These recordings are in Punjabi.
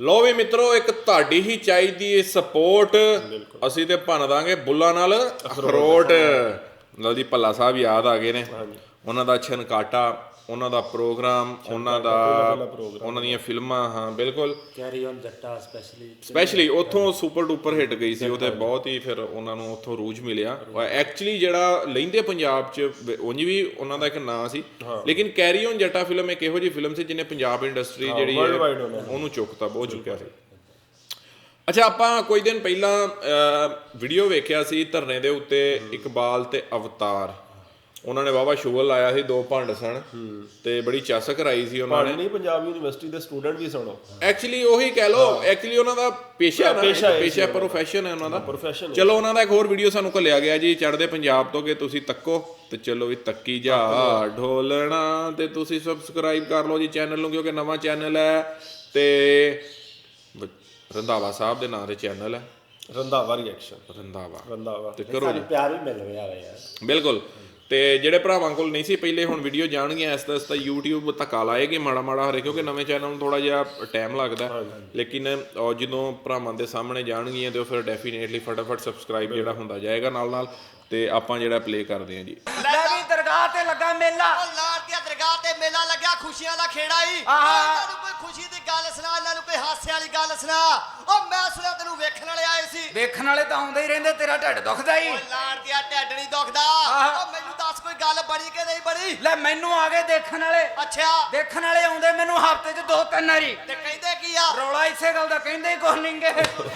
ਲੋ ਵੀ ਮਿੱਤਰੋ ਇੱਕ ਤੁਹਾਡੀ ਹੀ ਚਾਹੀਦੀ ਏ ਸਪੋਰਟ ਅਸੀਂ ਤੇ ਭੰਨ ਦਾਂਗੇ ਬੁੱਲਾਂ ਨਾਲ। ਅਖਰੋਟ। ਲਓ ਜੀ ਭੱਲਾ ਸਾਹਿਬ ਯਾਦ ਆ ਗਏ ਨੇ। ਉਹਨਾਂ ਦਾ ਛਨਕਾਟਾ ਉਹਨਾਂ ਦਾ ਪ੍ਰੋਗਰਾਮ ਉਹਨਾਂ ਦਾ ਉਹਨਾਂ ਦੀਆਂ ਫਿਲਮਾਂ ਹਾਂ ਬਿਲਕੁਲ। Carry on Jatta specially specially ਉੱਥੋਂ ਸੁਪਰ ਡੂਪਰ ਹਿੱਟ ਗਈ ਸੀ ਉਹ ਤੇ ਬਹੁਤ ਹੀ ਫਿਰ ਉਹਨਾਂ ਨੂੰ ਉੱਥੋਂ ਰੂਜ ਮਿਲਿਆ। ਐਕਚੁਅਲੀ ਜਿਹੜਾ ਲੈਂਦੇ ਪੰਜਾਬ ਚ ਉਂਝ ਵੀ ਉਹਨਾਂ ਦਾ ਇੱਕ ਨਾਂ ਸੀ। ਲੇਕਿਨ ਕੈਰੀ ਔਨ ਜੱਟਾ ਫਿਲਮ ਇੱਕ ਇਹੋ ਜਿਹੀ ਫਿਲਮ ਸੀ ਜਿਹਨੇ ਪੰਜਾਬ ਇੰਡਸਟਰੀ ਜਿਹੜੀ ਉਹਨਾਂ ਉਹਨੂੰ ਚੁੱਕਤਾ ਬਹੁਤ ਚੁੱਕਿਆ ਸੀ। ਅੱਛਾ ਆਪਾਂ ਕੋਈ ਦਿਨ ਪਹਿਲਾਂ ਵੀਡੀਓ ਵੇਖਿਆ ਸੀ ਧਰਨੇ ਦੇ ਉੱਤੇ ਇਕਬਾਲ ਤੇ ਅਵਤਾਰ। ਉਹਨਾਂ ਨੇ ਵਾਵਾ ਸ਼ੁਗਲ ਲਾਇਆ ਸੀ ਦੋ ਭੰਡ ਸਨ ਤੇ ਬੜੀ ਚੱਸ ਕਰਾਈ ਸੀ ਉਹਨਾਂ ਨੇ। ਨਹੀਂ ਪੰਜਾਬ ਯੂਨੀਵਰਸਿਟੀ ਦੇ ਸਟੂਡੈਂਟ ਵੀ ਸੁਣੋ। ਐਕਚੁਅਲੀ ਉਹੀ ਕਹਿ ਲੋ ਐਕਚੁਅਲੀ ਉਹਨਾਂ ਦਾ ਪੇਸ਼ਾ ਨਾ ਪੇਸ਼ਾ ਪ੍ਰੋਫੈਸ਼ਨ ਹੈ। ਉਹਨਾਂ ਦਾ। ਚਲੋ ਉਹਨਾਂ ਦਾ ਇੱਕ ਹੋਰ ਵੀਡੀਓ ਸਾਨੂੰ ਘੱਲਿਆ ਗਿਆ ਜੀ ਚੜਦੇ ਪੰਜਾਬ ਤੋਂ ਕਿ ਤੁਸੀਂ ਤੱਕੋ ਤੇ ਚਲੋ ਵੀ ਤੱਕੀ ਜਾ ਢੋਲਣਾ ਤੇ ਤੁਸੀਂ ਸਬਸਕ੍ਰਾਈਬ ਕਰ ਲਓ ਜੀ ਚੈਨਲ ਨੂੰ ਕਿਉਂਕਿ ਨਵਾਂ ਚੈਨਲ ਹੈ ਤੇ ਰੰਧਾਵਾ ਸਾਹਿਬ ਦੇ ਨਾਂ ਤੇ ਚੈਨਲ ਹੈ। ਰੰਧਾਵਾ ਰਿਐਕਸ਼ਨ ਰੰਧਾਵਾ। ਰੰਧਾਵਾ। ਤੇ ਕਰੋ ਜੀ ਪਿਆਰ ਵੀ ਮਿਲ ਰਿਹਾ ਹੈ ਯਾਰ। ਬਿਲਕੁਲ। ਤੇ ਜਿਹੜੇ ਭਰਾਵਾਂ ਕੋਲ ਨਹੀਂ ਸੀ ਪਹਿਲੇ ਹੁਣ ਵੀਡੀਓ ਜਾਣਗੀਆਂ ਇਸ ਤਰ੍ਹਾਂ ਇਸ ਤਰ੍ਹਾਂ YouTube ਧੱਕਾ ਲਾਏਗੀ ਮਾੜਾ ਮਾੜਾ ਹਰੇ ਕਿਉਂਕਿ ਨਵੇਂ ਚੈਨਲ ਨੂੰ ਥੋੜਾ ਜਿਹਾ ਟਾਈਮ ਲੱਗਦਾ। ਲੇਕਿਨ ਉਹ ਜਦੋਂ ਭਰਾਵਾਂ ਦੇ ਸਾਹਮਣੇ ਜਾਣਗੀਆਂ ਤੇ ਉਹ ਫਿਰ ਡੈਫੀਨੇਟਲੀ ਫਟਾਫਟ ਸਬਸਕ੍ਰਾਈਬ ਜਿਹੜਾ ਹੁੰਦਾ ਜਾਏਗਾ ਨਾਲ ਨਾਲ ਤੇ ਆਪਾਂ ਜਿਹੜਾ ਪਲੇ ਕਰਦੇ ਹਾਂ ਜੀ। ਲੈ ਵੀ ਦਰਗਾਹ ਤੇ ਲੱਗਾ ਮੇਲਾ। ਉਹ ਲਾੜ ਦੀਆਂ ਦਰਗਾਹ ਤੇ ਮੇਲਾ ਲੱਗਿਆ ਖੁਸ਼ੀਆਂ ਦਾ ਖੇੜਾ ਹੀ। ਆਹਾ। ਇਹਨਾਂ ਨੂੰ ਕੋਈ ਖੁਸ਼ੀ ਦੀ ਗੱਲ ਸੁਣਾ ਇਹਨਾਂ ਨੂੰ ਕੋਈ ਹਾਸੇ ਵਾਲੀ ਗੱਲ ਸੁਣਾ। ਉਹ ਮੈਂ ਸੁਣਿਆ ਤੈਨੂੰ ਵੇਖਣ ਵਾਲੇ ਆਏ ਸੀ। ਵੇਖਣ ਵਾਲੇ ਤਾਂ ਆਉਂਦੇ ਹੀ ਰਹਿੰਦੇ ਤੇਰਾ ਢਿੱਡ ਦੁਖਦਾ ਹੀ। ਉਹ ਲਾੜ ਦੀਆਂ ਢਿੱਡ ਨਹੀਂ ਦੁਖਦਾ। ਆਹਾ। ਉਹ ਮੈਨੂੰ ਦੱਸ ਕੋਈ ਗੱਲ ਬਣੀ ਕਿ ਨਹੀਂ ਬਣੀ? ਲੈ ਮੈਨੂੰ ਆ ਗਏ ਦੇਖਣ ਵਾਲੇ। ਅੱਛਾ। ਦੇਖਣ ਵਾਲੇ ਆਉਂਦੇ ਮੈਨੂੰ ਹਫ਼ਤੇ 'ਚ ਦੋ ਤਿੰਨ ਵਾਰੀ। ਤੇ ਕਹਿੰਦੇ ਕੀ ਆ? ਰੌਲਾ ਇਸੇ ਗੱਲ ਦਾ ਕਹਿੰਦੇ ਹੀ ਕੁਛ ਨਹੀਂਗੇ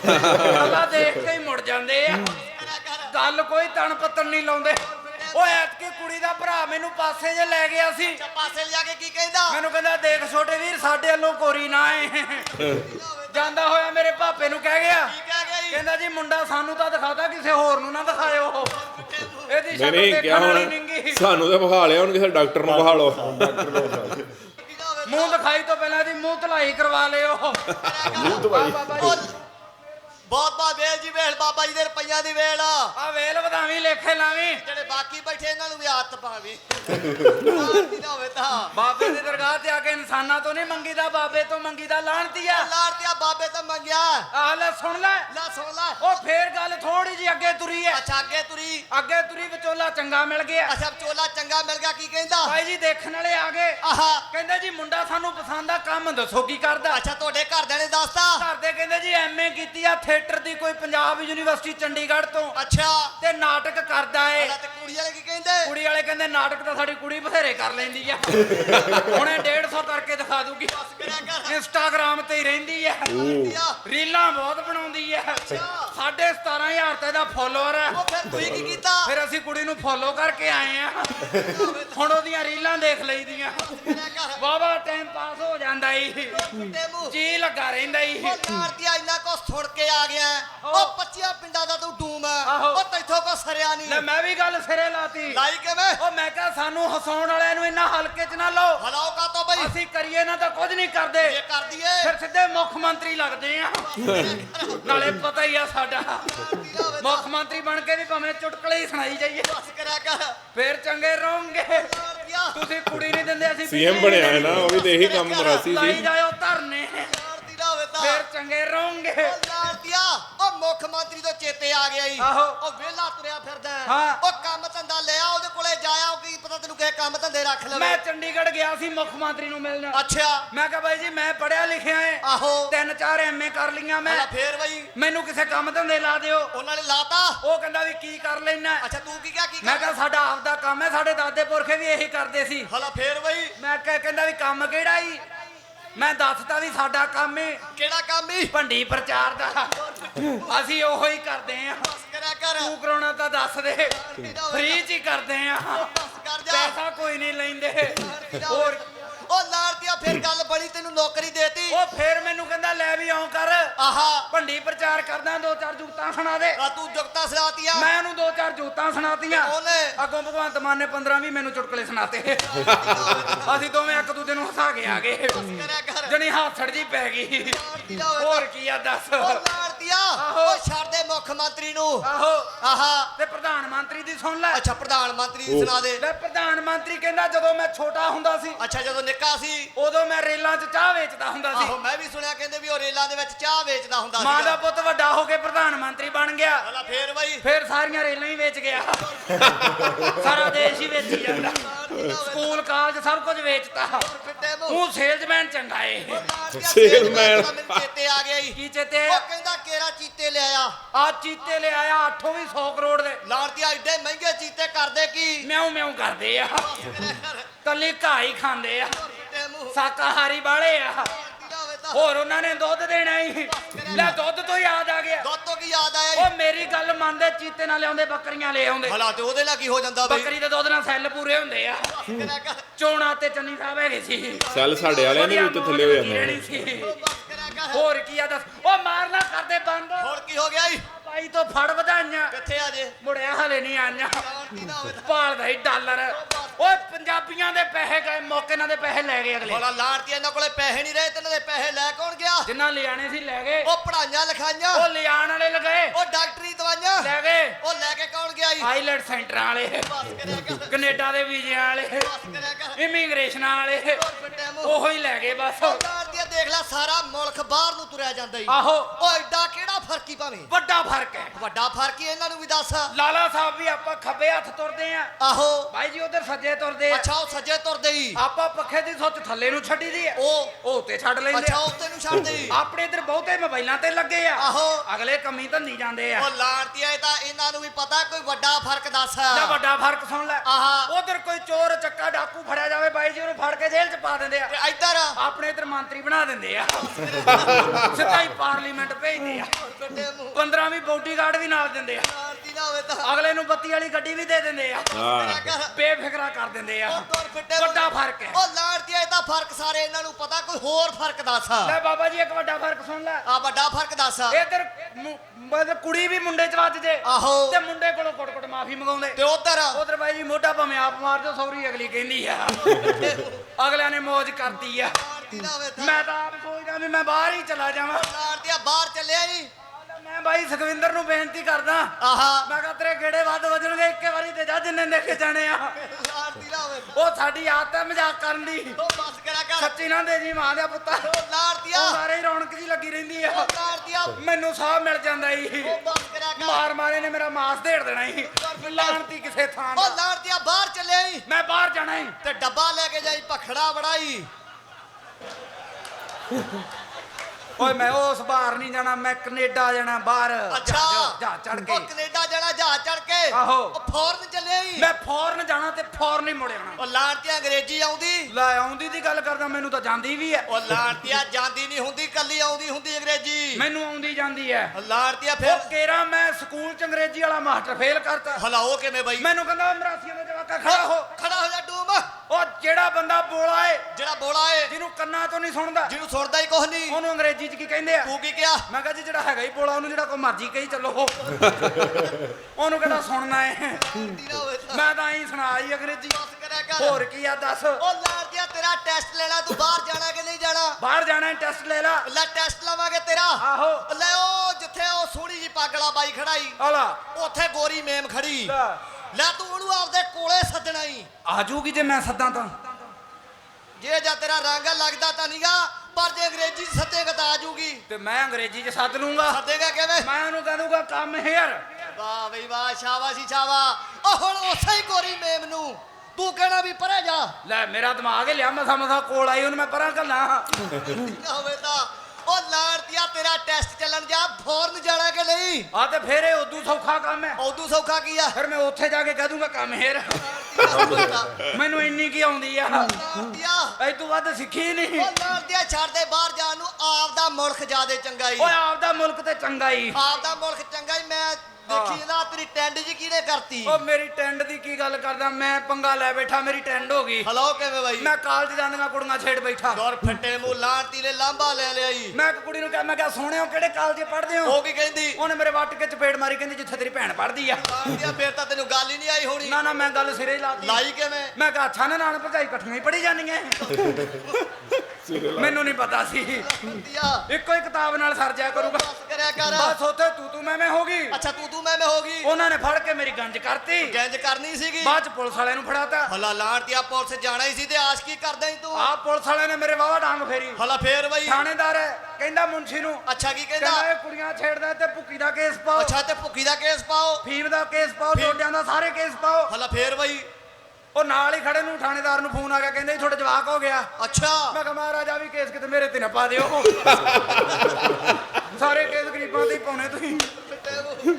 ਗੱਲਾਂ ਦੇਖ ਕੇ ਹੀ ਮੁੜ ਜਾਂਦੇ ਆ। ਕਰ। ਗੱਲ ਕੋਈ ਤਣ ਪੱਤਣ ਨਹੀਂ ਲਾਉਂਦੇ। ਓਏ ਐਤਕੀ ਕੁੜੀ ਦਾ ਭਰਾ ਮੈਨੂੰ ਪਾਸੇ ਜੇ ਲੈ ਗਿਆ ਸੀ। ਅੱਛਾ ਪਾਸੇ ਲਿਆ ਕੇ ਕੀ ਕਹਿੰਦਾ? ਮੈਨੂੰ ਕਹਿੰਦਾ ਦੇਖ ਛੋਟੇ ਵੀਰ ਸਾਡੇ ਵੱਲੋਂ ਕੋਰੀ ਨਾ ਏ ਜਾਂਦਾ ਹੋਇਆ ਮੇਰੇ ਭਾਪੇ ਨੂੰ ਕਹਿ ਗਿਆ। ਕੀ ਕਹਿ ਗਿਆ ਜੀ? ਕਹਿੰਦਾ ਜੀ ਮੁੰਡਾ ਸਾਨੂੰ ਤਾਂ ਦਿਖਾਤਾ ਕਿਸੇ ਹੋਰ ਨੂੰ ਨਾ ਦਿਖਾਇਓ। ਇਹਦੀ ਨਹੀਂ ਸ਼ਕਲ ਨਹੀਂ ਕਿਹਾ ਦੇਖਣ ਵਾਲੀ ਹੁਣ ਨਹੀਂਗੀ ਸਾਨੂੰ ਤਾਂ ਬਹਾ ਲਿਆ ਹੁਣ ਕਿਸੇ ਡਾਕਟਰ ਨੂੰ ਬਹਾ ਲਓ। ਮੂੰਹ ਦਿਖਾਈ ਤੋਂ ਪਹਿਲਾਂ ਦੀ ਮੂੰਹ ਧਲਾਈ ਕਰਵਾ ਲਿਓ। ਬਾਬਾ ਜੀ ਬਹੁਤ ਬਹੁਤ ਵੇਲ ਜੀ ਵੇਲ ਬਾਬਾ ਜੀ ਦੇ ਰੁਪਈਆਂ ਦੀ ਵੇਲ। ਆ ਆ ਵੇਲ ਵਧਾਵੀਂ ਲੇਖੇ ਲਾਵੀਂ। ਜਿਹੜੇ ਬਾਕੀ ਬੈਠੇ ਇਹਨਾਂ ਨੂੰ ਵੀ ਹੱਥ ਪਾਵੀ। ਲਾੜਤੀ ਨਾ ਹੋਵੇ ਤਾਂ। ਬਾਬੇ ਦੀ ਦਰਗਾਹ ਤੇ ਆ ਕੇ ਇਨਸਾਨਾਂ ਤੋਂ ਨਹੀਂ ਮੰਗੀਦਾ ਬਾਬੇ ਤੋਂ ਮੰਗੀਦਾ ਲਾਣਤੀਆ ਲਾੜਤੀਆ ਬਾਬੇ ਤੋਂ ਮੰਗਿਆ। ਆ ਲੈ ਸੁਣ ਲੈ। ਲੈ ਸੁਣ ਲੈ। ਉਹ ਫੇਰ ਗੱਲ ਥੋੜੀ ਜੀ ਅੱਗੇ ਤੁਰੀ ਐ। ਅੱਛਾ ਅੱਗੇ ਤੁਰੀ। ਅੱਗੇ ਤੁਰੀ ਵਿਚੋਲਾ ਚੰਗਾ ਮਿਲ ਗਿਆ। ਅੱਛਾ ਚੋਲਾ ਚੰਗਾ ਮਿਲ ਗਿਆ ਕੀ ਕਹਿੰਦਾ? ਭਾਈ ਜੀ ਦੇਖਣ ਵਾਲੇ ਆ ਗਏ। ਆਹਾ। ਕਹਿੰਦੇ ਜੀ ਮੁੰਡਾ ਸਾਨੂੰ ਪਸੰਦ ਆ ਕੰਮ ਦੱਸੋ ਕੀ ਕਰਦਾ। ਅੱਛਾ ਤੁਹਾਡੇ ਘਰਦਿਆਂ ਨੇ ਦੱਸਤਾ? ਘਰ ਦੇ ਕਹਿੰਦੇ ਜੀ ਐਮਏ ਕੀਤੀ ਆ ਥੀਏਟਰ ਦੀ ਕੋਈ ਪੰਜਾਬ ਯੂਨੀਵਰਸਿਟੀ ਚੰਡੀਗੜ੍ਹ ਤੋਂ। ਅੱਛਾ। ਤੇ ਨਾਟਕ ਕਰਦਾ ਏ। ਤੇ ਕੁੜੀ ਵਾਲੇ ਕੀ ਕਹਿੰਦੇ? ਕੁੜੀ ਵਾਲੇ ਕਹਿੰਦੇ ਨਾਟਕ ਤਾਂ ਸਾਡੀ ਕੁੜੀ ਬਥੇਰੇ ਕਰ ਲੈਂਦੀ ਆ। ਹੁਣੇ 150 ਕਰਕੇ ਦਿਖਾ ਦੂਗੀ। ਕਰਿਆ ਕਰ। ਇੰਸਟਾਗ੍ਰਾਮ ਤੇ ਹੀ ਰਹਿੰਦੀ ਆ। ਰੀਲਾਂ ਬਹੁਤ ਬਣਾਉਂਦੀ ਆ। ਸਾਢੇ 17000 ਤੇ ਦਾ ਫੋਲੋਅਰ ਆ। ਉਹ ਫਿਰ ਤੁਸੀਂ ਕੀ ਕੀਤਾ? ਫਿਰ ਅਸੀਂ ਕੁੜੀ ਨੂੰ ਫੋਲੋ ਕਰਕੇ ਆਏ ਆ। ਹੁਣ ਉਹਦੀਆਂ ਰੀਲਾਂ ਦੇਖ ਲਈਦੀਆਂ। ਵਾਵਾ ਟਾਈਮ ਪਾਸ ਹੋ ਜਾਂਦਾ ਈ। ਜੀ ਲੱਗਾ ਰਹਿੰਦਾ ਈ। ਉਹ ਲਾੜਤੀਆ ਇੰਨਾ ਕੋ ਸੁਣ ਕੇ ਆ ਗਿਆ ਉਹ। 25 ਪਿੰਡਾਂ ਦਾ ਤੂੰ ਡੂਮ ਆਹੋ। ਉਹ ਤੈਥੋਂ ਕੋ ਸਰਿਆ ਲੈ ਨਹੀਂ ਮੈਂ ਵੀ ਗੱਲ ਸਿਰੇ ਲਾਤੀ। ਲਾਈ ਕਿਵੇਂ? ਉਹ ਮੈਂ ਕਿਹਾ ਸਾਨੂੰ ਹਸਾਉਣ ਵਾਲਿਆਂ ਨੂੰ ਇੰਨਾ ਹਲਕੇ 'ਚ ਨਾ ਲਓ। ਹਲਾਓ ਕਾ ਤੋਂ ਬਈ? ਅਸੀਂ ਕਰੀਏ ਨਾ ਤਾਂ ਕੁਝ ਨਹੀਂ ਕਰਦੇ। ਇਹ ਕਰ ਦਈਏ। ਫਿਰ ਸਿੱਧੇ ਮੁੱਖ ਮੰਤਰੀ ਲੱਗਦੇ ਆ। ਨਾਲੇ ਪਤਾ ਹੀ ਆ ਸਾਡਾ। ਮੁੱਖ ਮੰਤਰੀ ਬਣ ਕੇ ਵੀ ਭਾਵੇਂ ਚੁਟਕਲੇ ਹੀ ਸੁਣਾਈ ਜਾਈਏ। ਬਸ ਕਰਿਆ ਕਰ। ਫੇਰ ਚੰਗੇ ਰਹੋਗੇ। ਤੁਸੀਂ ਕੁੜੀ ਨਹੀਂ ਦਿੰਦੇ ਅਸੀਂ ਸੀਐਮ ਬਣਿਆ ਹੈ ਨਾ ਉਹ ਵੀ ਤੇ ਇਹੀ ਕੰਮ ਮਰਾਸੀ ਲਾਈ ਸੀ ਜਾਓ ਧਰਨੇ। ਲਾੜਤੀ ਨਾ ਹੋਵੇ ਤਾਂ। ਫੇਰ ਚੰਗੇ ਰਹੋਗੇ। ਲਾੜਤੀਆ ਉਹ ਮੁੱਖ ਮੰਤਰੀ ਤੋਂ ਚੇਤੇ ਆ ਗਿਆ ਈ ਆਹੋ। ਉਹ ਵਿਹਲਾ ਤੁਰਿਆ ਫਿਰਦਾ। ਹੈ। ਹਾਂ। ਉਹ ਕੰਮ ਧੰਦਾ ਲਿਆ ਉਹਦੇ ਕੋਲੇ ਜਾਇਆ ਉਹ ਕੀ ਪਤਾ ਤੈਨੂੰ ਕਿਸੇ ਕੰਮ ਧੰਦੇ ਰੱਖ ਲਵੇ। ਮੈਂ ਚੰਡੀਗੜ੍ਹ ਗਿਆ ਸੀ ਮੁੱਖ ਮੰਤਰੀ ਨੂੰ ਮਿਲਣ। ਅੱਛਾ। ਮੈਂ ਕਿਹਾ ਬਾਈ ਜੀ ਮੈਂ ਪੜਿਆ ਲਿਖਿਆ ਏ। ਆਹੋ। ਤਿੰਨ ਚਾਰ ਐਮਏ ਕਰ ਲੀਆਂ ਮੈਂ। ਫੇਰ ਬਈ। ਮੈਨੂੰ ਕਿਸੇ ਕੰਮ ਧੰਦੇ ਲਾ ਦਿਓ। ਉਹਨਾਂ ਨੇ ਲਾਤਾ। ਉਹ ਕਹਿੰਦਾ ਵੀ ਕੀ ਕਰ ਲੈਣਾ। ਅੱਛਾ ਤੂੰ ਕੀ ਕਿਹਾ ਕੀ ਮੈਂ ਕਿਹਾ ਸਾਡਾ ਆਪਦਾ ਕੰਮ ਹੈ ਸਾਡੇ ਦਾਦੇ ਪੁਰਖੇ ਵੀ ਇਹੀ ਕਰਦੇ ਸੀ। ਹਲਾ ਫੇਰ ਬਈ। ਮੈਂ ਕਿਹਾ ਕਹਿੰਦਾ ਵੀ ਕੰਮ ਕਿਹੜਾ ਈ? ਮੈਂ ਦੱਸਤਾ ਵੀ ਸਾਡਾ ਕੰਮ ਏ। ਕਿਹੜਾ ਕੰਮ ਹੀ ਭੰਡੀ ਪ੍ਰਚਾਰ ਦਾ। ਅਸੀਂ ਉਹੋ ਹੀ ਕਰਦੇ ਆਂ। ਬਸ ਕਰਿਆ ਕਰ। ਤੂੰ ਕਰਾਉਣਾ ਤਾਂ ਦੱਸ ਦੇ। ਫ੍ਰੀ ਚ ਹੀ ਕਰਦੇ ਆਂ। ਬਸ ਕਰ ਜਾ। ਪੈਸਾ ਕੋਈ ਨਹੀਂ ਲੈਂਦੇ। ਹੋਰ ਉਹ ਲਾੜਤੀਆ ਫਿਰ ਗੱਲ ਬਣੀ ਤੈਨੂੰ ਨੌਕਰੀ ਦੇਤੀ। ਉਹ ਫੇਰ ਮੈਨੂੰ ਕਹਿੰਦਾ ਲੈ ਵੀ ਆਉਂ ਕਰ। ਆਹਾ। ਭੰਡੀ ਪ੍ਰਚਾਰ ਕਰਦਾ ਦੋ ਚਾਰ ਜੁਗਤਾਂ ਸੁਣਾ ਦੇ। ਆ ਤੂੰ ਜੁਗਤਾ ਸਲਾਤੀਆ ਮੈਂ ਉਹਨੂੰ ਦੋ ਚਾਰ ਜੁਗਤਾਂ ਸੁਣਾਤੀਆਂ। ਉਹਨੇ ਅੱਗੋਂ ਭਗਵੰਤ ਮਾਨ ਨੇ 15 ਵੀ ਮੈਨੂੰ ਚੁਟਕਲੇ ਸੁਣਾਤੇ। ਅਸੀਂ ਦੋਵੇਂ ਇੱਕ ਦੂਜੇ ਨੂੰ ਹਸਾ ਕੇ ਆ ਗਏ। ਕਰਿਆ ਕਰ। ਜਣੀ ਹਾਸੜ ਜੀ ਪੈ ਗਈ। ਲਾੜਤੀ ਨਾ ਹੋਵੇ ਹੋਰ ਕੀ ਆ ਦੱਸ। ਉਹ ਆਹੋ। ਉਹ ਛੱਡ ਦੇ ਮੁੱਖ ਮੰਤਰੀ ਨੂੰ। ਆਹੋ। ਆਹਾ। ਤੇ ਪ੍ਰਧਾਨ ਮੰਤਰੀ ਦੀ ਸੁਣ ਲੈ। ਅੱਛਾ ਪ੍ਰਧਾਨ ਮੰਤਰੀ ਦੀ ਸੁਣਾ ਦੇ। ਲੈ ਪ੍ਰਧਾਨ ਮੰਤਰੀ ਕਹਿੰਦਾ ਜਦੋਂ ਮੈਂ ਛੋਟਾ ਹੁੰਦਾ ਸੀ ਅੱਛਾ ਜਦੋਂ ਨਿੱਕਾ ਸੀ। ਉਦੋਂ ਮੈਂ ਰੇਲਾਂ 'ਚ ਚਾਹ ਵੇਚਦਾ ਹੁੰਦਾ ਸੀ। ਆਹੋ ਮੈਂ ਵੀ ਸੁਣਿਆ ਕਹਿੰਦੇ ਵੀ ਉਹ ਰੇਲਾ ਦੇ ਵਿੱਚ ਚਾਹ ਵੇਚਦਾ ਹੁੰਦਾ ਮਾਂ ਦਾ ਪੁੱਤ ਵੱਡਾ ਹੋ ਕੇ ਪ੍ਰਧਾਨ ਮੰਤਰੀ ਬਣ ਗਿਆ। ਹਲਾ ਫੇਰ ਬਈ। ਫਿਰ ਸਾਰੀਆਂ ਰੇਲਾਂ ਹੀ ਵੇਚ ਗਿਆ। ਸਾਰਾ ਦੇਸ਼ ਹੀ ਵੇਚੀ ਜਾਂਦਾ। ਸਕੂਲ ਕਾਲਜ ਸਭ ਕੁਝ ਵੇਚਤਾ। ਉਹ ਸੇਲਜ਼ਮੈਨ ਚੰਗਾ ਏ। Salesman। ਮੈਨੂੰ ਚੇਤੇ ਆ ਗਿਆ ਕੀ ਚੇਤੇ ਉਹ ਕਹਿੰਦਾ ਕੇਰਾ ਚੀਤੇ ਲਿਆਇਆ ਆ ਚੀਤੇ ਲੈ ਆਇਆ ਅੱਠੋਂ ਵੀ 100 ਕਰੋੜ ਦੇ। ਲਾਣਤੀਆ ਐਡੇ ਮਹਿੰਗੇ ਚੀਤੇ ਕਰਦੇ ਕੀ? ਮਿਆਉ ਮਿਆਉ ਕਰਦੇ ਆ। ਕੱਲੀ ਘਾਈ ਖਾਂਦੇ ਆ। ਸਾਕਾਹਾਰੀ ਬਾਲੇ ਆ। ਹੋਰ ਉਹਨਾਂ ਨੇ ਦੁੱਧ ਦੇਣਾ ਹੀ। ਲੈ ਦੁੱਧ ਤੋਂ ਯਾਦ ਆ ਗਿਆ। ਦੁੱਧ ਤੋਂ ਕੀ ਯਾਦ ਆਇਆ? ਉਹ ਮੇਰੀ ਗੱਲ ਮੰਨਦੇ ਚੀਤੇ ਨਾਲ ਲਿਆਉਂਦੇ ਬੱਕਰੀਆਂ ਲੈ ਆਉਂਦੇ। ਹਲਾ ਤੇ ਉਹਦੇ ਨਾਲ ਕੀ ਹੋ ਜਾਂਦਾ ਬਈ? ਬੱਕਰੀ ਦੇ ਦੁੱਧ ਨਾਲ ਸੈੱਲ ਪੂਰੇ ਹੁੰਦੇ ਆ। ਚੋਣਾ ਤੇ ਚੰਨੀ ਸਾਹਿਬ ਹੈਗੇ ਸੀ। ਸੈੱਲ ਸਾਡੇ ਵਾਲਿਆਂ ਨੇ ਵੀ ਉੱਤੇ ਥੱਲੇ ਹੋ ਜਾਂਦੇ ਨੇ ਕਰ ਹੋਰ ਕੀ ਆ ਦੱਸ? ਉਹ ਮਾਰਨਾ ਕਰਦੇ ਬੰਦ। ਹੁਣ ਕੀ ਹੋ ਗਿਆ ਈ ਬਾਈ ਤੋਂ ਫੜ ਵਧਾਈਆਂ। ਕਿੱਥੇ ਆ ਜੇ? ਮੁੜਿਆ ਹਲੇ ਨਹੀਂ ਆਈਆਂ। ਲਾਣਤੀ ਨਾ ਹੋਵੇ ਤਾਂ। ਭਾਲਦਾ ਹੀ ਡਾਲਰ। ਓਏ ਪੰਜਾਬੀਆਂ ਦੇ ਪੈਸੇ ਗਏ ਮੌਕੇ ਨਾਲ ਦੇ ਪੈਸੇ ਲੈ ਗਏ ਅਗਲੇ। ਹਲਾ ਲਾਣਤੀ ਇਹਨਾਂ ਕੋਲੇ ਪੈਸੇ ਨਹੀਂ ਰਹੇ ਤੇ ਇਹਨਾਂ ਦੇ ਪੈਸੇ ਲੈ ਕੌਣ ਗਿਆ? ਜਿੰਨਾ ਲਿਆਣੇ ਸੀ ਲੈ ਗਏ। ਉਹ ਪੜਾਈਆਂ ਲਿਖਾਈਆਂ। ਉਹ ਲਿਆਣ ਵਾਲੇ ਲਗਏ। ਉਹ ਡਾਕਟਰੀ ਦਵਾਈਆਂ। ਲੈ ਗਏ। ਉਹ ਲੈ ਕੇ ਕੌਣ ਗਿਆ ਈ ਆਈਲੈਂਡ ਸੈਂਟਰਾਂ ਵਾਲੇ। ਬਸ ਕਰਿਆ ਕਰ। ਕੈਨੇਡਾ ਦੇ ਵੀਜ਼ਿਆਂ ਵਾਲੇ। ਬਸ ਕਰਿਆ ਕਰ। ਇਮੀਗ੍ਰੇਸ਼ਨਾਂ ਵਾਲੇ। ਹੋਰ ਫਿੱਟੇ ਮੂੰਹ ਉਹੋ ਹੀ ਲੈ ਗਏ ਬਸ। ਉਹ ਦੇਖ ਲੈ ਸਾਰਾ ਮੁਲਕ ਬਾਹਰ ਨੂੰ ਤੁਰਿਆ ਜਾਂਦਾ ਈ। ਆਹੋ। ਉਹ ਐਡਾ ਕਿਹੜਾ ਫ਼ਰਕ ਹੀ ਭਾਵੇਂ? ਵੱਡਾ ਫ਼ਰਕ ਹੈ। ਵੱਡਾ ਫ਼ਰਕ ਹੀ ਇਹਨਾਂ ਨੂੰ ਵੀ ਦੱਸ। ਲਾਲਾ ਸਾਹਿਬ ਵੀ ਆਪਾਂ ਖੱਬੇ ਹੱਥ ਤੁਰਦੇ ਆ। ਆਹੋ। ਭਾਈ ਜੀ ਉਧਰ ਸੱਜੇ ਤੁਰਦੇ ਆ। ਅੱਛਾ ਉਹ ਸੱਜੇ ਤੁਰਦੇ ਹੀ ਆਪਾਂ ਪੱਖੇ ਦੀ ਸੁੱਚ ਥੱਲੇ ਨੂੰ ਛੱਡੀ ਦੀ ਆ ਉਹ। ਉਹ ਉੱਤੇ ਛੱਡ ਲੈਂਦੇ ਅੱਛਾ ਆ। ਉੱਤੇ ਨੂੰ ਛੱਡਦੇ ਹੀ ਆਪਣੇ ਇਧਰ ਬਹੁਤੇ ਮੋਬਾਈਲਾਂ ਤੇ ਲੱਗੇ ਆ। ਆਹੋ। ਅਗਲੇ ਕੰਮੀ ਧੰਦੀ ਜਾਂਦੇ ਆ। ਉਹ ਲਾਣਤੀਆ ਤਾਂ ਇਹਨਾਂ ਨੂੰ ਵੀ ਪਤਾ ਕੋਈ ਵੱਡਾ ਫ਼ਰਕ ਦੱਸ। ਦਾ ਵੱਡਾ ਫ਼ਰਕ ਸੁਣ ਲੈ। ਆਹਾ। ਉਧਰ ਕੋਈ ਚੋਰ ਚੱਕਾ ਡਾਕੂ ਫੜਿਆ ਜਾਵੇ ਬਾਈ ਜੀ ਉਹਨੂੰ ਫੜ ਕੇ ਜੇਲ੍ਹ 'ਚ ਪਾ ਦਿੰਦੇ ਆ। ਤੇ ਇੱਧਰ। ਆਪਣੇ ਇਧਰ ਮੰਤਰੀ ਬਣਾ ਦਿੰਦੇ ਆ। ਸਿੱਧਾ ਹੀ ਪਾਰਲੀਮੈਂਟ ਭੇਜਦੇ ਆ। ਗੱਡੇ ਮੂੰਹ 15 ਵੀ ਬਾਡੀਗਾਰਡ ਵੀ ਨਾਲ ਦਿੰਦੇ ਆ। ਲਾਣਤੀ ਨਾ ਹੋਵੇ ਤਾਂ ਅਗਲੇ ਨੂੰ ਬੱਤੀ ਵਾਲੀ ਗੱਡੀ ਵੀ ਦੇ ਦਿੰਦੇ ਆ। ਹਾਂ ਕਰ ਬੇਫਿਕਰਾ ਕਰ ਦਿੰਦੇ ਆ। ਉਹ ਤੁਰ ਫਿੱਟੇ ਵੱਡਾ ਫ਼ਰਕ ਹੈ। ਉਹ ਇਹ ਤਾਂ ਫ਼ਰਕ ਸਾਰੇ ਇਹਨਾਂ ਨੂੰ ਪਤਾ ਕੋਈ ਹੋਰ ਫ਼ਰਕ ਦੱਸ। ਲੈ ਬਾਬਾ ਜੀ ਇੱਕ ਵੱਡਾ ਫ਼ਰਕ ਸੁਣ ਲੈ। ਆ ਵੱਡਾ ਫ਼ਰਕ ਦੱਸ। ਇਧਰ ਮਤਲਬ ਕੁੜੀ ਵੀ ਮੁੰਡੇ ਚ ਵੱਜ ਜੇ। ਆਹੋ। ਤੇ ਮੁੰਡੇ ਕੋਲੋਂ ਕੁੱਟ ਕੁੱਟ ਮਾਫੀ ਮੰਗਾਉਂਦੇ। ਤੇ ਉਧਰ। ਉਧਰ ਬਾਈ ਜੀ ਮੋਢਾ ਭਾਵੇਂ ਆਪ ਮਾਰ ਜੋ ਸੌਰੀ ਅਗਲੀ ਕਹਿੰਦੀ ਆ। ਅਗਲਿਆਂ ਨੇ ਮौज ਕਰਤੀ ਆ। ਲਾਣਤੀ ਨਾ ਹੋਵੇ ਤਾਂ। ਮੈਂ ਤਾਂ ਆਪ ਸੋਚਦਾ ਵੀ ਮੈਂ ਬਾਹਰ ਹੀ ਚਲਾ ਜਾਵਾਂ। ਲਾਣਤੀਆ ਬਾਹਰ ਚੱਲਿਆ ਹੀ ਮੈਂ ਬਾਈ ਸੁਖਵਿੰਦਰ ਨੂੰ ਬੇਨਤੀ ਕਰਦਾ। ਆਹਾ। ਮੈਂ ਕਿਹਾ ਤੇਰੇ ਗੇੜੇ ਵੱਧ ਵਜਣਗੇ ਇੱਕੇ ਵਾਰੀ ਤੇ ਜਾ ਜਿੰਨੇ ਦੇਖੇ ਜਾਣੇ ਆ। ਉਹ ਸਾਡੀ ਆਦਤ ਹੈ ਮਜ਼ਾਕ ਕਰਨ ਦੀ। ਉਹ ਬਸ ਕਰਿਆ ਕਰ। ਸੱਚੀ ਨਾ ਦੇ ਜੀ ਮਾਂ ਦਾ ਪੁੱਤਾ। ਉਹ ਸਾਰੇ ਹੀ ਰੌਣਕ ਜੀ ਲੱਗੀ ਰਹਿੰਦੀ ਆ। ਮੈਨੂੰ ਸਾਹ ਮਿਲ ਜਾਂਦਾ ਈ। ਉਹ ਬਸ ਕਰਿਆ ਕਰ। ਮਾਰ ਮਾਰੇ ਨੇ ਮੇਰਾ ਮਾਸ ਢੇੜ ਦੇਣਾ ਈ। ਲਾਣਤੀ ਕਿਸੇ ਥਾਂ ਉਹ ਲਾਣਤੀਆ ਬਾਹਰ ਚੱਲਿਆ ਹੀ ਮੈਂ ਬਾਹਰ ਜਾਣਾ ਈ। ਤੇ ਡੱਬਾ ਲੈ ਕੇ ਜਾਈ ਭਖੜਾ ਬੜਾਈ ਓਏ ਮੈਂ ਉਸ ਬਾਹਰ ਨਹੀਂ ਜਾਣਾ ਮੈਂ ਕੈਨੇਡਾ ਜਾਣਾ ਬਾਹਰ। ਅੱਛਾ। ਜਾ ਚੜ ਕੇ। ਉਹ ਕੈਨੇਡਾ ਜਾਣਾ ਜਹਾਜ਼ ਚੜ ਕੇ। ਆਹੋ। ਉਹ ਫੌਰਨ ਚੱਲਿਆ ਹੀ। ਮੈਂ ਫੌਰਨ ਜਾਣਾ ਤੇ ਫੌਰਨ ਹੀ ਮੁੜ ਆਉਣਾ ਉਹ ਲਾਣਤੀਆ ਅੰਗਰੇਜ਼ੀ ਆਉਂਦੀ। ਲੈ ਆਉਂਦੀ ਦੀ ਗੱਲ ਕਰਦਾ ਮੈਨੂੰ ਤਾਂ ਜਾਂਦੀ ਵੀ ਐ ਉਹ ਲਾਣਤੀਆ ਜਾਂਦੀ ਨਹੀਂ ਹੁੰਦੀ ਕੱਲੀ ਆਉਂਦੀ ਹੁੰਦੀ ਅੰਗਰੇਜ਼ੀ। ਮੈਨੂੰ ਆਉਂਦੀ ਜਾਂਦੀ ਐ ਉਹ ਲਾਣਤੀਆ ਉਹ ਫਿਰ। ਕੇਰਾ ਮੈਂ ਸਕੂਲ ਚ ਅੰਗਰੇਜ਼ੀ ਵਾਲਾ ਮਾਸਟਰ ਫੇਲ ਕਰਤਾ। ਹਲਾਓ ਕਿਵੇਂ ਬਈ? ਮੈਨੂੰ ਕਹਿੰਦਾ ਮਰਾਸੀਆਂ ਦਾ ਜਵਾਕਾ ਖੜਾ ਹੋ। ਖੜਾ ਹੋ ਜਾ ਡੂਮ ਉਹ ਜਿਹੜਾ ਬੰਦਾ ਬੋਲਾ ਏ ਜਿਹੜਾ ਬੋਲਾ ਏ ਜਿਹਨੂੰ ਕੰਨਾਂ ਤੋਂ ਨਹੀਂ ਸੁਣਦਾ। ਜਿਹਨੂੰ ਸੁਣਦਾ ਹੀ ਕੁਛ ਨਹੀਂ। ਉਹਨੂੰ ਅੰਗਰੇਜ਼ੀ ਚ ਕੀ ਕਹਿੰਦੇ ਆ? ਤੂੰ ਕੀ ਕਿਹਾ? ਮੈਂ ਕਿਹਾ ਜੀ ਜਿਹੜਾ ਹੈਗਾ ਹੀ ਬੋਲਾ ਉਹਨੂੰ ਜਿਹੜਾ ਕੋਈ ਮਰਜ਼ੀ ਕਹੀ ਚੱਲੋ। ਉਹਨੂੰ ਕਿਹੜਾ ਸੁਣਨਾ ਏ? ਮੈਂ ਤਾਂ ਐਂ ਸੁਣਾ ਹੀ ਅੰਗਰੇਜ਼ੀ। ਬਸ ਕਰਿਆ ਕਰ। ਹੋਰ ਕੀ ਆ ਦੱਸ? ਉਹ ਲਾਣਤੀਆ ਤੇਰਾ ਟੈਸਟ ਲੈਣਾ ਤੂੰ ਬਾਹਰ ਜਾਣਾ ਕਿ ਨਹੀਂ ਜਾਣਾ? ਬਾਹਰ ਜਾਣਾ ਟੈਸਟ ਲੈ ਲਾ। ਲੈ ਟੈਸਟ ਲਵਾਂਗੇ ਤੇਰਾ। ਆਹੋ। ਲੈ ਉਹ ਜਿੱਥੇ ਉਹ ਸੋਹਣੀ ਜੀ ਪਾਗਲਾ ਬਾਈ ਖੜਾਈ ਆਲਾ। ਉੱਥੇ ਗੋਰੀ ਮੇਮ ਖੜੀ। ਲੈ, ਤੂੰ ਉਹਨੂੰ ਆਪਦੇ ਕੋਲੇ ਸੱਦਣਾ ਹੀ ਆ ਜੂਗੀ ਜੇ ਮੈਂ ਸੱਦਾਂ ਤਾਂ। ਜੇ ਜਾਂ ਤੇਰਾ ਰੰਗ ਲੱਗਦਾ ਤਾਂ ਨੀਗਾ ਪਰ ਜੇ ਅੰਗਰੇਜ਼ੀ ਚ ਸੱਦੇਗਾ ਤਾਂ ਆ ਜੂਗੀ ਤੇ ਮੈਂ ਅੰਗਰੇਜ਼ੀ ਚ ਸੱਦ ਲੂੰਗਾ। ਸੱਦੇਗਾ ਕਿਵੇਂ? ਮੈਂ ਉਹਨੂੰ ਕਹਿ ਦੂੰਗਾ ਕੰਮ ਹੇਅਰ। ਵਾਹ ਬਈ ਵਾਹ ਸ਼ਾਬਾਸ਼ੀ ਸ਼ਾਬਾ ਉਹ ਹੁਣ ਉਸੇ ਹੀ ਗੋਰੀ ਮੇਮ ਨੂੰ। ਤੂੰ ਕਹਿਣਾ ਵੀ ਪਰੇ ਜਾ। ਲੈ ਮੇਰਾ ਦਿਮਾਗ ਹੀ ਲਿਆ ਮਸਾ ਮਸਾ ਕੋਲ ਆਈ ਉਹਨੂੰ ਮੈਂ ਪਰਾਂ ਘੱਲਾਂ। ਨਾ ਹੋਵੇ ਤਾਂ। ਉਹ ਲਾੜਤੀਆ ਤੇਰਾ ਟੈਸਟ ਚੱਲਣ ਜਾ ਫੌਰਨ ਜਾਣਾ ਕਿ ਨਹੀਂ? ਆ ਤੇ ਫੇਰ ਇਹ ਉਦੋਂ ਸੌਖਾ ਕੰਮ ਹੈ। ਉਦੋਂ ਸੌਖਾ ਕੀ ਆ? ਫਿਰ ਮੈਂ ਉੱਥੇ ਜਾ ਕੇ ਕਹਿ ਦੂੰਗਾ ਕੰਮ ਲਾੜਤੀਆ ਮੈਨੂੰ ਇੰਨੀ ਕੀ ਆਉਂਦੀ ਆ। ਐ ਤੂੰ ਵੱਧ ਸਿੱਖੀ ਨਹੀਂ ਉਹ ਲਾੜਤੀਆ ਛੱਡ ਦੇ ਬਾਹਰ ਜਾਣ ਨੂੰ ਆਪਦਾ ਮੁਲਕ ਜਿਆਦੇ ਚੰਗਾ ਹੀ ਓਏ ਆਪਦਾ ਮੁਲਕ ਤੇ ਚੰਗਾ ਹੀ ਆਪਦਾ ਮੁਲਕ ਚੰਗਾ ਹੀ ਮੈਂ ਦੇਖੀ ਨਾ ਤੇਰੀ ਟੈਂਡ ਜੀ ਕਿਹਨੇ ਕਰਤੀ? ਓ ਮੇਰੀ ਟੈਂਡ ਦੀ ਕੀ ਗੱਲ ਕਰਦਾ? ਮੈਂ ਪੰਗਾ ਲੈ ਬੈਠਾ ਮੇਰੀ ਟੈਂਡ ਹੋ ਗਈ। ਹਲੋ ਕਿਵੇਂ ਬਾਈ? ਮੈਂ ਕਾਲਜ ਜਾਂਦੀਆਂ ਕੁੜੀਆਂ ਛੇੜ ਬੈਠਾ। ਦੌਰ ਫੱਟੇ ਮੂੰਹ ਲਾੜਤੀ ਨੇ ਲਾਂਬਾ ਲੈ ਲਿਆ ਈ ਮੈਂ ਇੱਕ ਕੁੜੀ ਨੂੰ ਕਿਹਾ ਮੈਂ ਕਿਹਾ ਸੋਹਣਿਓ ਕਿਹੜੇ ਕਾਲਜੇ ਪੜ੍ਹਦੇ ਹੋ? ਉਹ ਕੀ ਕਹਿੰਦੀ? ਉਹਨੇ ਮੇਰੇ ਵੱਟ ਕੇ ਚਪੇੜ ਮਾਰੀ ਕਹਿੰਦੀ ਜਿੱਥੇ ਤੇਰੀ ਭੈਣ ਪੜ੍ਹਦੀ ਆ। ਲਾੜਤੀਆ ਫੇਰ ਤਾਂ ਤੈਨੂੰ ਗੱਲ ਹੀ ਨਹੀਂ ਆਈ ਹੋਣੀ। ਨਾ ਨਾ ਮੈਂ ਗੱਲ ਸਿਰੇ ਹੀ ਲਾਤੀ। ਲਾਈ ਕਿਵੇਂ? ਮੈਂ ਕਿਹਾ ਅੱਛਾ ਨਾ ਨਾਲ ਭਜਾਈ ਇਕੱਠੀਆਂ ਹੀ ਪੜੀ ਜਾਂਦੀਆਂ। ਮੈਨੂੰ ਨਹੀਂ ਪਤਾ ਸੀ। ਇੱਕੋ ਹੀ ਕਿਤਾਬ ਨਾਲ ਸਰ ਜਾਇਆ ਕਰੂਗਾ। ਬਸ ਕਰਿਆ ਕਰ। ਬਸ ਉੱਥੇ ਤੂੰ ਤੂੰ ਮੈਂ ਮੈਂ ਹੋ ਗਈ। ਅੱਛਾ ਤੂੰ ਤੂੰ ਐਵੇਂ ਹੋ ਗਈ। ਉਹਨਾਂ ਨੇ ਫੜ ਕੇ ਮੇਰੀ ਗੰਜ ਕਰਤੀ। ਗੈਂਜ ਕਰਨੀ ਸੀਗੀ। ਬਾਅਦ ਚ ਪੁਲਿਸ ਵਾਲਿਆਂ ਨੂੰ ਫੜਾਤਾ। ਹਲਾ ਲਾਣਤੀਆ ਪੁਲਿਸ ਜਾਣਾ ਹੀ ਸੀ ਤੇ ਆਸ਼ ਕੀ ਕਰਦਾ ਹੀ ਤੂੰ? ਆਹ ਪੁਲਿਸ ਵਾਲਿਆਂ ਨੇ ਮੇਰੇ ਵਾਵਾ ਡਾਂਗ ਫੇਰੀ। ਹਲਾ ਫੇਰ ਬਈ। ਥਾਣੇਦਾਰ ਹੈ ਕਹਿੰਦਾ ਮੁੰਸ਼ੀ ਨੂੰ। ਅੱਛਾ ਕੀ ਕਹਿੰਦਾ? ਕਹਿੰਦਾ ਇਹ ਕੁੜੀਆਂ ਛੇੜਦਾ ਤੇ ਭੁੱਕੀ ਦਾ ਕੇਸ ਪਾਓ। ਅੱਛਾ ਤੇ ਭੁੱਕੀ ਦਾ ਕੇਸ ਪਾਓ। ਫੀਮ ਦਾ ਕੇਸ ਪਾਓ ਡੋਡਿਆਂ ਦਾ ਸਾਰੇ ਕੇਸ ਪਾਓ। ਹਲਾ ਫੇਰ ਬਈ। ਉਹ ਨਾਲ ਹੀ ਖੜੇ ਨੂੰ ਥਾਣੇਦਾਰ ਨੂੰ ਫੋਨ ਆ ਗਿਆ ਕਹਿੰਦੇ ਜੀ ਤੁਹਾਡੇ ਜਵਾਕ ਹੋ ਗਿਆ। ਅੱਛਾ। ਮੈਂ ਕਿਹਾ ਮਹਾਰਾਜਾ ਵੀ ਕੇਸ ਕਿਤੇ ਮੇਰੇ ਤੇ ਨਾ ਪਾ ਦਿਓ ਸਾਰੇ ਕੇਸ ਗਰੀਬਾਂ ਤੇ ਹੀ ਪਾਉਣੇ ਤੁਸੀਂ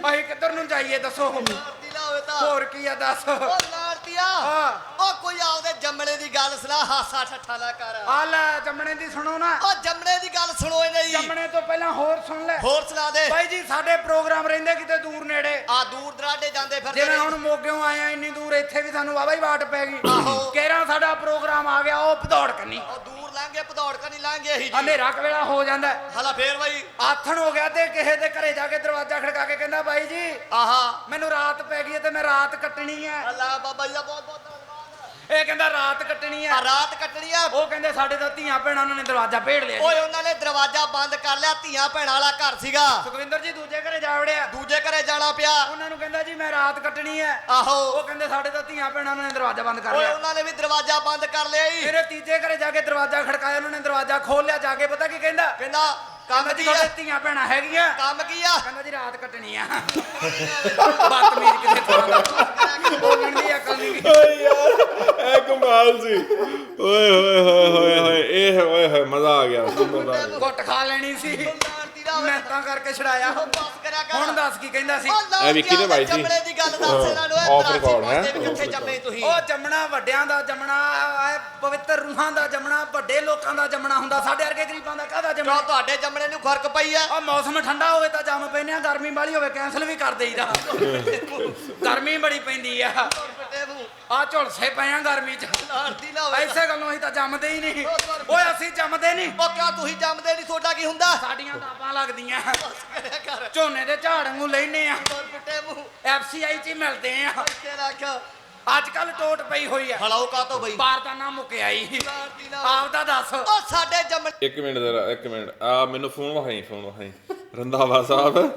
ਅਸੀਂ ਕਿੱਧਰ ਨੂੰ ਜਾਈਏ ਦੱਸੋ? ਲਾਣਤੀ ਨਾ ਹੋਵੇ ਤਾਂ। ਹੋਰ ਕੀ ਆ ਦੱਸ? ਉਹ ਲਾਣਤੀਆ ਹਾਂ। ਉਹ ਕੋਈ ਆਪਦੇ ਜੰਮਲੇ ਦੀ ਗੱਲ ਸੁਣਾ ਹਾਸਾ ਠੱਠਾ ਨਾ ਕਰ। ਆ ਲੈ ਜੰਮਣੇ ਦੀ ਸੁਣੋ ਨਾ। ਉਹ ਜੰਮਲੇ ਦੀ ਗੱਲ ਸੁਣੋ ਇਹਨੇ ਜੀ। ਜੰਮਣੇ ਤੋਂ ਪਹਿਲਾਂ ਹੋਰ ਸੁਣ ਲੈ। ਹੋਰ ਸੁਣਾ ਦੇ। ਬਾਈ ਜੀ ਸਾਡੇ ਪ੍ਰੋਗਰਾਮ ਰਹਿੰਦੇ ਕਿਤੇ ਦੂਰ ਨੇੜੇ। ਆ ਦੂਰ ਦਰਾਡੇ ਜਾਂਦੇ ਫਿਰਦੇ ਜਿਵੇਂ ਨੇ। ਹੁਣ ਮੋਗਿਓਂ ਆਏ ਆ ਇੰਨੀ ਦੂਰ ਇੱਥੇ ਵੀ ਸਾਨੂੰ ਵਾਵਾ ਹੀ ਬਾਟ ਪੈ ਗਈ। ਆਹੋ। ਕੇਰਾ ਸਾਡਾ ਪ੍ਰੋਗਰਾਮ ਆ ਗਿਆ ਉਹ ਭਦੌੜ ਕੰਨੀ ਉਹ ਦੂਰ ਲਾਂਗੇ ਭਦੌੜ ਕਾ ਨਹੀਂ ਲਾਂਗੇ ਅਸੀਂ ਜੀ ਹਨੇਰਾ ਕੁ ਵੇਲਾ ਹੋ ਜਾਂਦਾ ਹੈ। ਹਲਾ ਫੇਰ ਬਈ। ਆਥਣ ਹੋ ਗਿਆ ਤੇ ਕਿਸੇ ਦੇ ਘਰੇ ਜਾ ਕੇ ਦਰਵਾਜ਼ਾ ਖੜਕਾ ਕੇ ਕਹਿੰਦਾ ਬਾਈ ਜੀ ਆਹਾ। ਮੈਨੂੰ ਰਾਤ ਪੈ ਗਈ ਹੈ ਤੇ ਮੈਂ ਰਾਤ ਕੱਟਣੀ ਹੈ। ਅੱਲਾ ਬਾਬਾ ਜੀ ਦਾ ਬਹੁਤ ਬਹੁਤ ਧੰਨਵਾਦ। ਇਹ ਕਹਿੰਦਾ ਰਾਤ ਕੱਟਣੀ ਹੈ। ਆ ਰਾਤ ਕੱਟਣੀ ਆ। ਉਹ ਕਹਿੰਦੇ ਸਾਡੇ ਤਾਂ ਧੀਆਂ ਭੈਣਾਂ ਉਹਨਾਂ ਨੇ ਦਰਵਾਜ਼ਾ ਭੇੜ ਲਿਆ ਓਏ ਉਹਨਾਂ ਨੇ ਦਰਵਾਜ਼ਾ ਬੰਦ ਕਰ ਲਿਆ ਧੀਆਂ ਭੈਣਾਂ ਵਾਲਾ ਘਰ ਸੀਗਾ। ਸੁਖਵਿੰਦਰ ਜੀ ਦੂਜੇ ਘਰੇ ਜਾ ਵੜਿਆ। ਦੂਜੇ ਘਰੇ ਜਾਣਾ ਪਿਆ। ਉਹਨਾਂ ਨੂੰ ਕਹਿੰਦਾ ਜੀ ਮੈਂ ਰਾਤ ਕੱਟਣੀ ਹੈ। ਆਹੋ। ਉਹ ਕਹਿੰਦੇ ਸਾਡੇ ਤਾਂ ਧੀਆਂ ਭੈਣਾਂ ਉਹਨਾਂ ਨੇ ਦਰਵਾਜ਼ਾ ਬੰਦ ਕਰ ਓਏ ਲਿਆ। ਉਹਨਾਂ ਨੇ ਵੀ ਦਰਵਾਜ਼ਾ ਬੰਦ ਕਰ ਲਿਆ ਈ ਮੇਰੇ ਤੀਜੇ ਘਰੇ ਜਾ ਕੇ ਦਰਵਾਜ਼ਾ ਖੜਕਾਇਆ ਉਹਨਾਂ ਨੇ ਦਰਵਾਜ਼ਾ ਖੋਲ ਲਿਆ ਜਾ ਕੇ ਪਤਾ ਕੀ ਕਹਿੰਦਾ? ਕਹਿੰਦਾ ਕਹਿੰਦਾ ਜੀ ਕੀ ਆ? ਤੁਹਾਡੇ ਧੀਆਂ ਭੈਣਾਂ ਹੈਗੀਆਂ। ਕੰਮ ਕੀ ਆ? ਕਹਿੰਦਾ ਜੀ ਰਾਤ ਕੱਟਣੀ ਆ। ਬਦਤਮੀਜ਼ ਕਿਤੇ ਥਾਂ ਦਾ ਬੋਲਣ ਦੀ ਅਕਲ ਨਹੀਂ ਓਏ ਯਾਰ ਇਹ ਕਮਾਲ ਸੀ। ਓਏ ਹੋਏ ਹੋਏ ਹੋਏ ਹੋਏ ਇਹ ਓਏ ਹੋਏ ਮਜ਼ਾ ਆ ਗਿਆ ਮਜ਼ਾ ਆ ਗਿਆ। ਗੁੱਟ ਖਾ ਲੈਣੀ ਸੀ। ਮੈਂ ਤਾਂ ਕਰਕੇ ਛੜਾਇਆ ਉਹ ਬਸ ਕਰਿਆ ਕਰ। ਹੁਣ ਦੱਸ ਕੀ ਕਹਿੰਦਾ ਸੀ? ਇਹ ਵਿੱਕੀ ਦੇ ਭਾਈ ਸੀ। ਜੰਮਲੇ ਦੀ ਗੱਲ ਦੱਸ ਇਹਨਾਂ ਨੂੰ Off ਇਹ record, ਹੈਂ? ਦੇ ਵੀ ਕਿੱਥੇ ਜੰਮੇ ਤੁਸੀਂ? ਉਹ ਜੰਮਣਾ ਵੱਡਿਆਂ ਦਾ ਜੰਮਣਾ ਇਹ ਪਵਿੱਤਰ ਰੂਹਾਂ ਦਾ ਜੰਮਣਾ ਵੱਡੇ ਲੋਕਾਂ ਦਾ ਜੰਮਣਾ ਹੁੰਦਾ ਸਾਡੇ ਵਰਗੇ ਗਰੀਬਾਂ ਦਾ ਕਾਹਦਾ ਕਿਉਂ ਜੰਮਣਾ ਤੁਹਾਡੇ ਜੰਮਲੇ ਨੂੰ ਫ਼ਰਕ ਪਈ ਆ? ਆ ਮੌਸਮ ਠੰਡਾ ਹੋਵੇ ਤਾਂ ਜੰਮ ਪੈਨੇ ਆ ਗਰਮੀ ਵਾਲੀ ਹੋਵੇ ਕੈਨਸਲ ਵੀ ਕਰ ਦੇਈਦਾ। ਗਰਮੀ ਬੜੀ ਪੈਂਦੀ ਆ। ਮੂੰਹ। ਆ ਝੁਲਸੇ ਪਏ ਆ ਗਰਮੀ ਚ। ਲਾਣਤੀ ਨਾ ਹੋਵੇ। ਐਸੇ ਗੱਲੋਂ ਅਸੀਂ ਤਾਂ ਜੰਮਦੇ ਹੀ ਨਹੀਂ। ਓਏ ਜੰਮਦੇ ਨਹੀਂ। ਉਹ ਕਿਉਂ ਤੁਸੀਂ ਜੰਮਦੇ ਨਹੀਂ? ਤੁਹਾਡਾ ਕੀ ਹੁੰਦਾ? ਸਾਡੀਆਂ ਦਾਪਾਂ ਲੱਗਦੀਆਂ। ਬਸ ਕਰਿਆ ਕਰ ਝੋਨੇ ਦੇ ਝਾੜ ਨੂੰ ਲੈਨੇ ਆ। ਫਟੇ ਮੂੰਹ। ਐਫਸੀਆਈ ਚ ਹੀ ਮਿਲਦੇ ਆ। ਇੱਥੇ ਰੱਖ। ਅੱਜ ਕੱਲ ਟੋਟ ਪਈ ਹੋਈ ਆ। ਹਲਾਓ ਕਾ ਤੋਂ ਬਈ? ਬਾਰਦਾਨਾ ਮੁੱਕਿਆ ਹੀ ਲਾਣਤੀ ਨਾ। ਆਪ ਦਾ ਦੱਸ। ਉਹ ਸਾਡੇ ਜੰਮਲੇ ਇੱਕ ਮਿੰਟ ਜ਼ਰਾ ਇੱਕ ਮਿੰਟ। ਆ ਮੈਨੂੰ ਫੋਨ ਵਿਖਾਈ ਫੋਨ ਵਿਖਾਈ। ਰੰਧਾਵਾ ਸਾਹਿਬ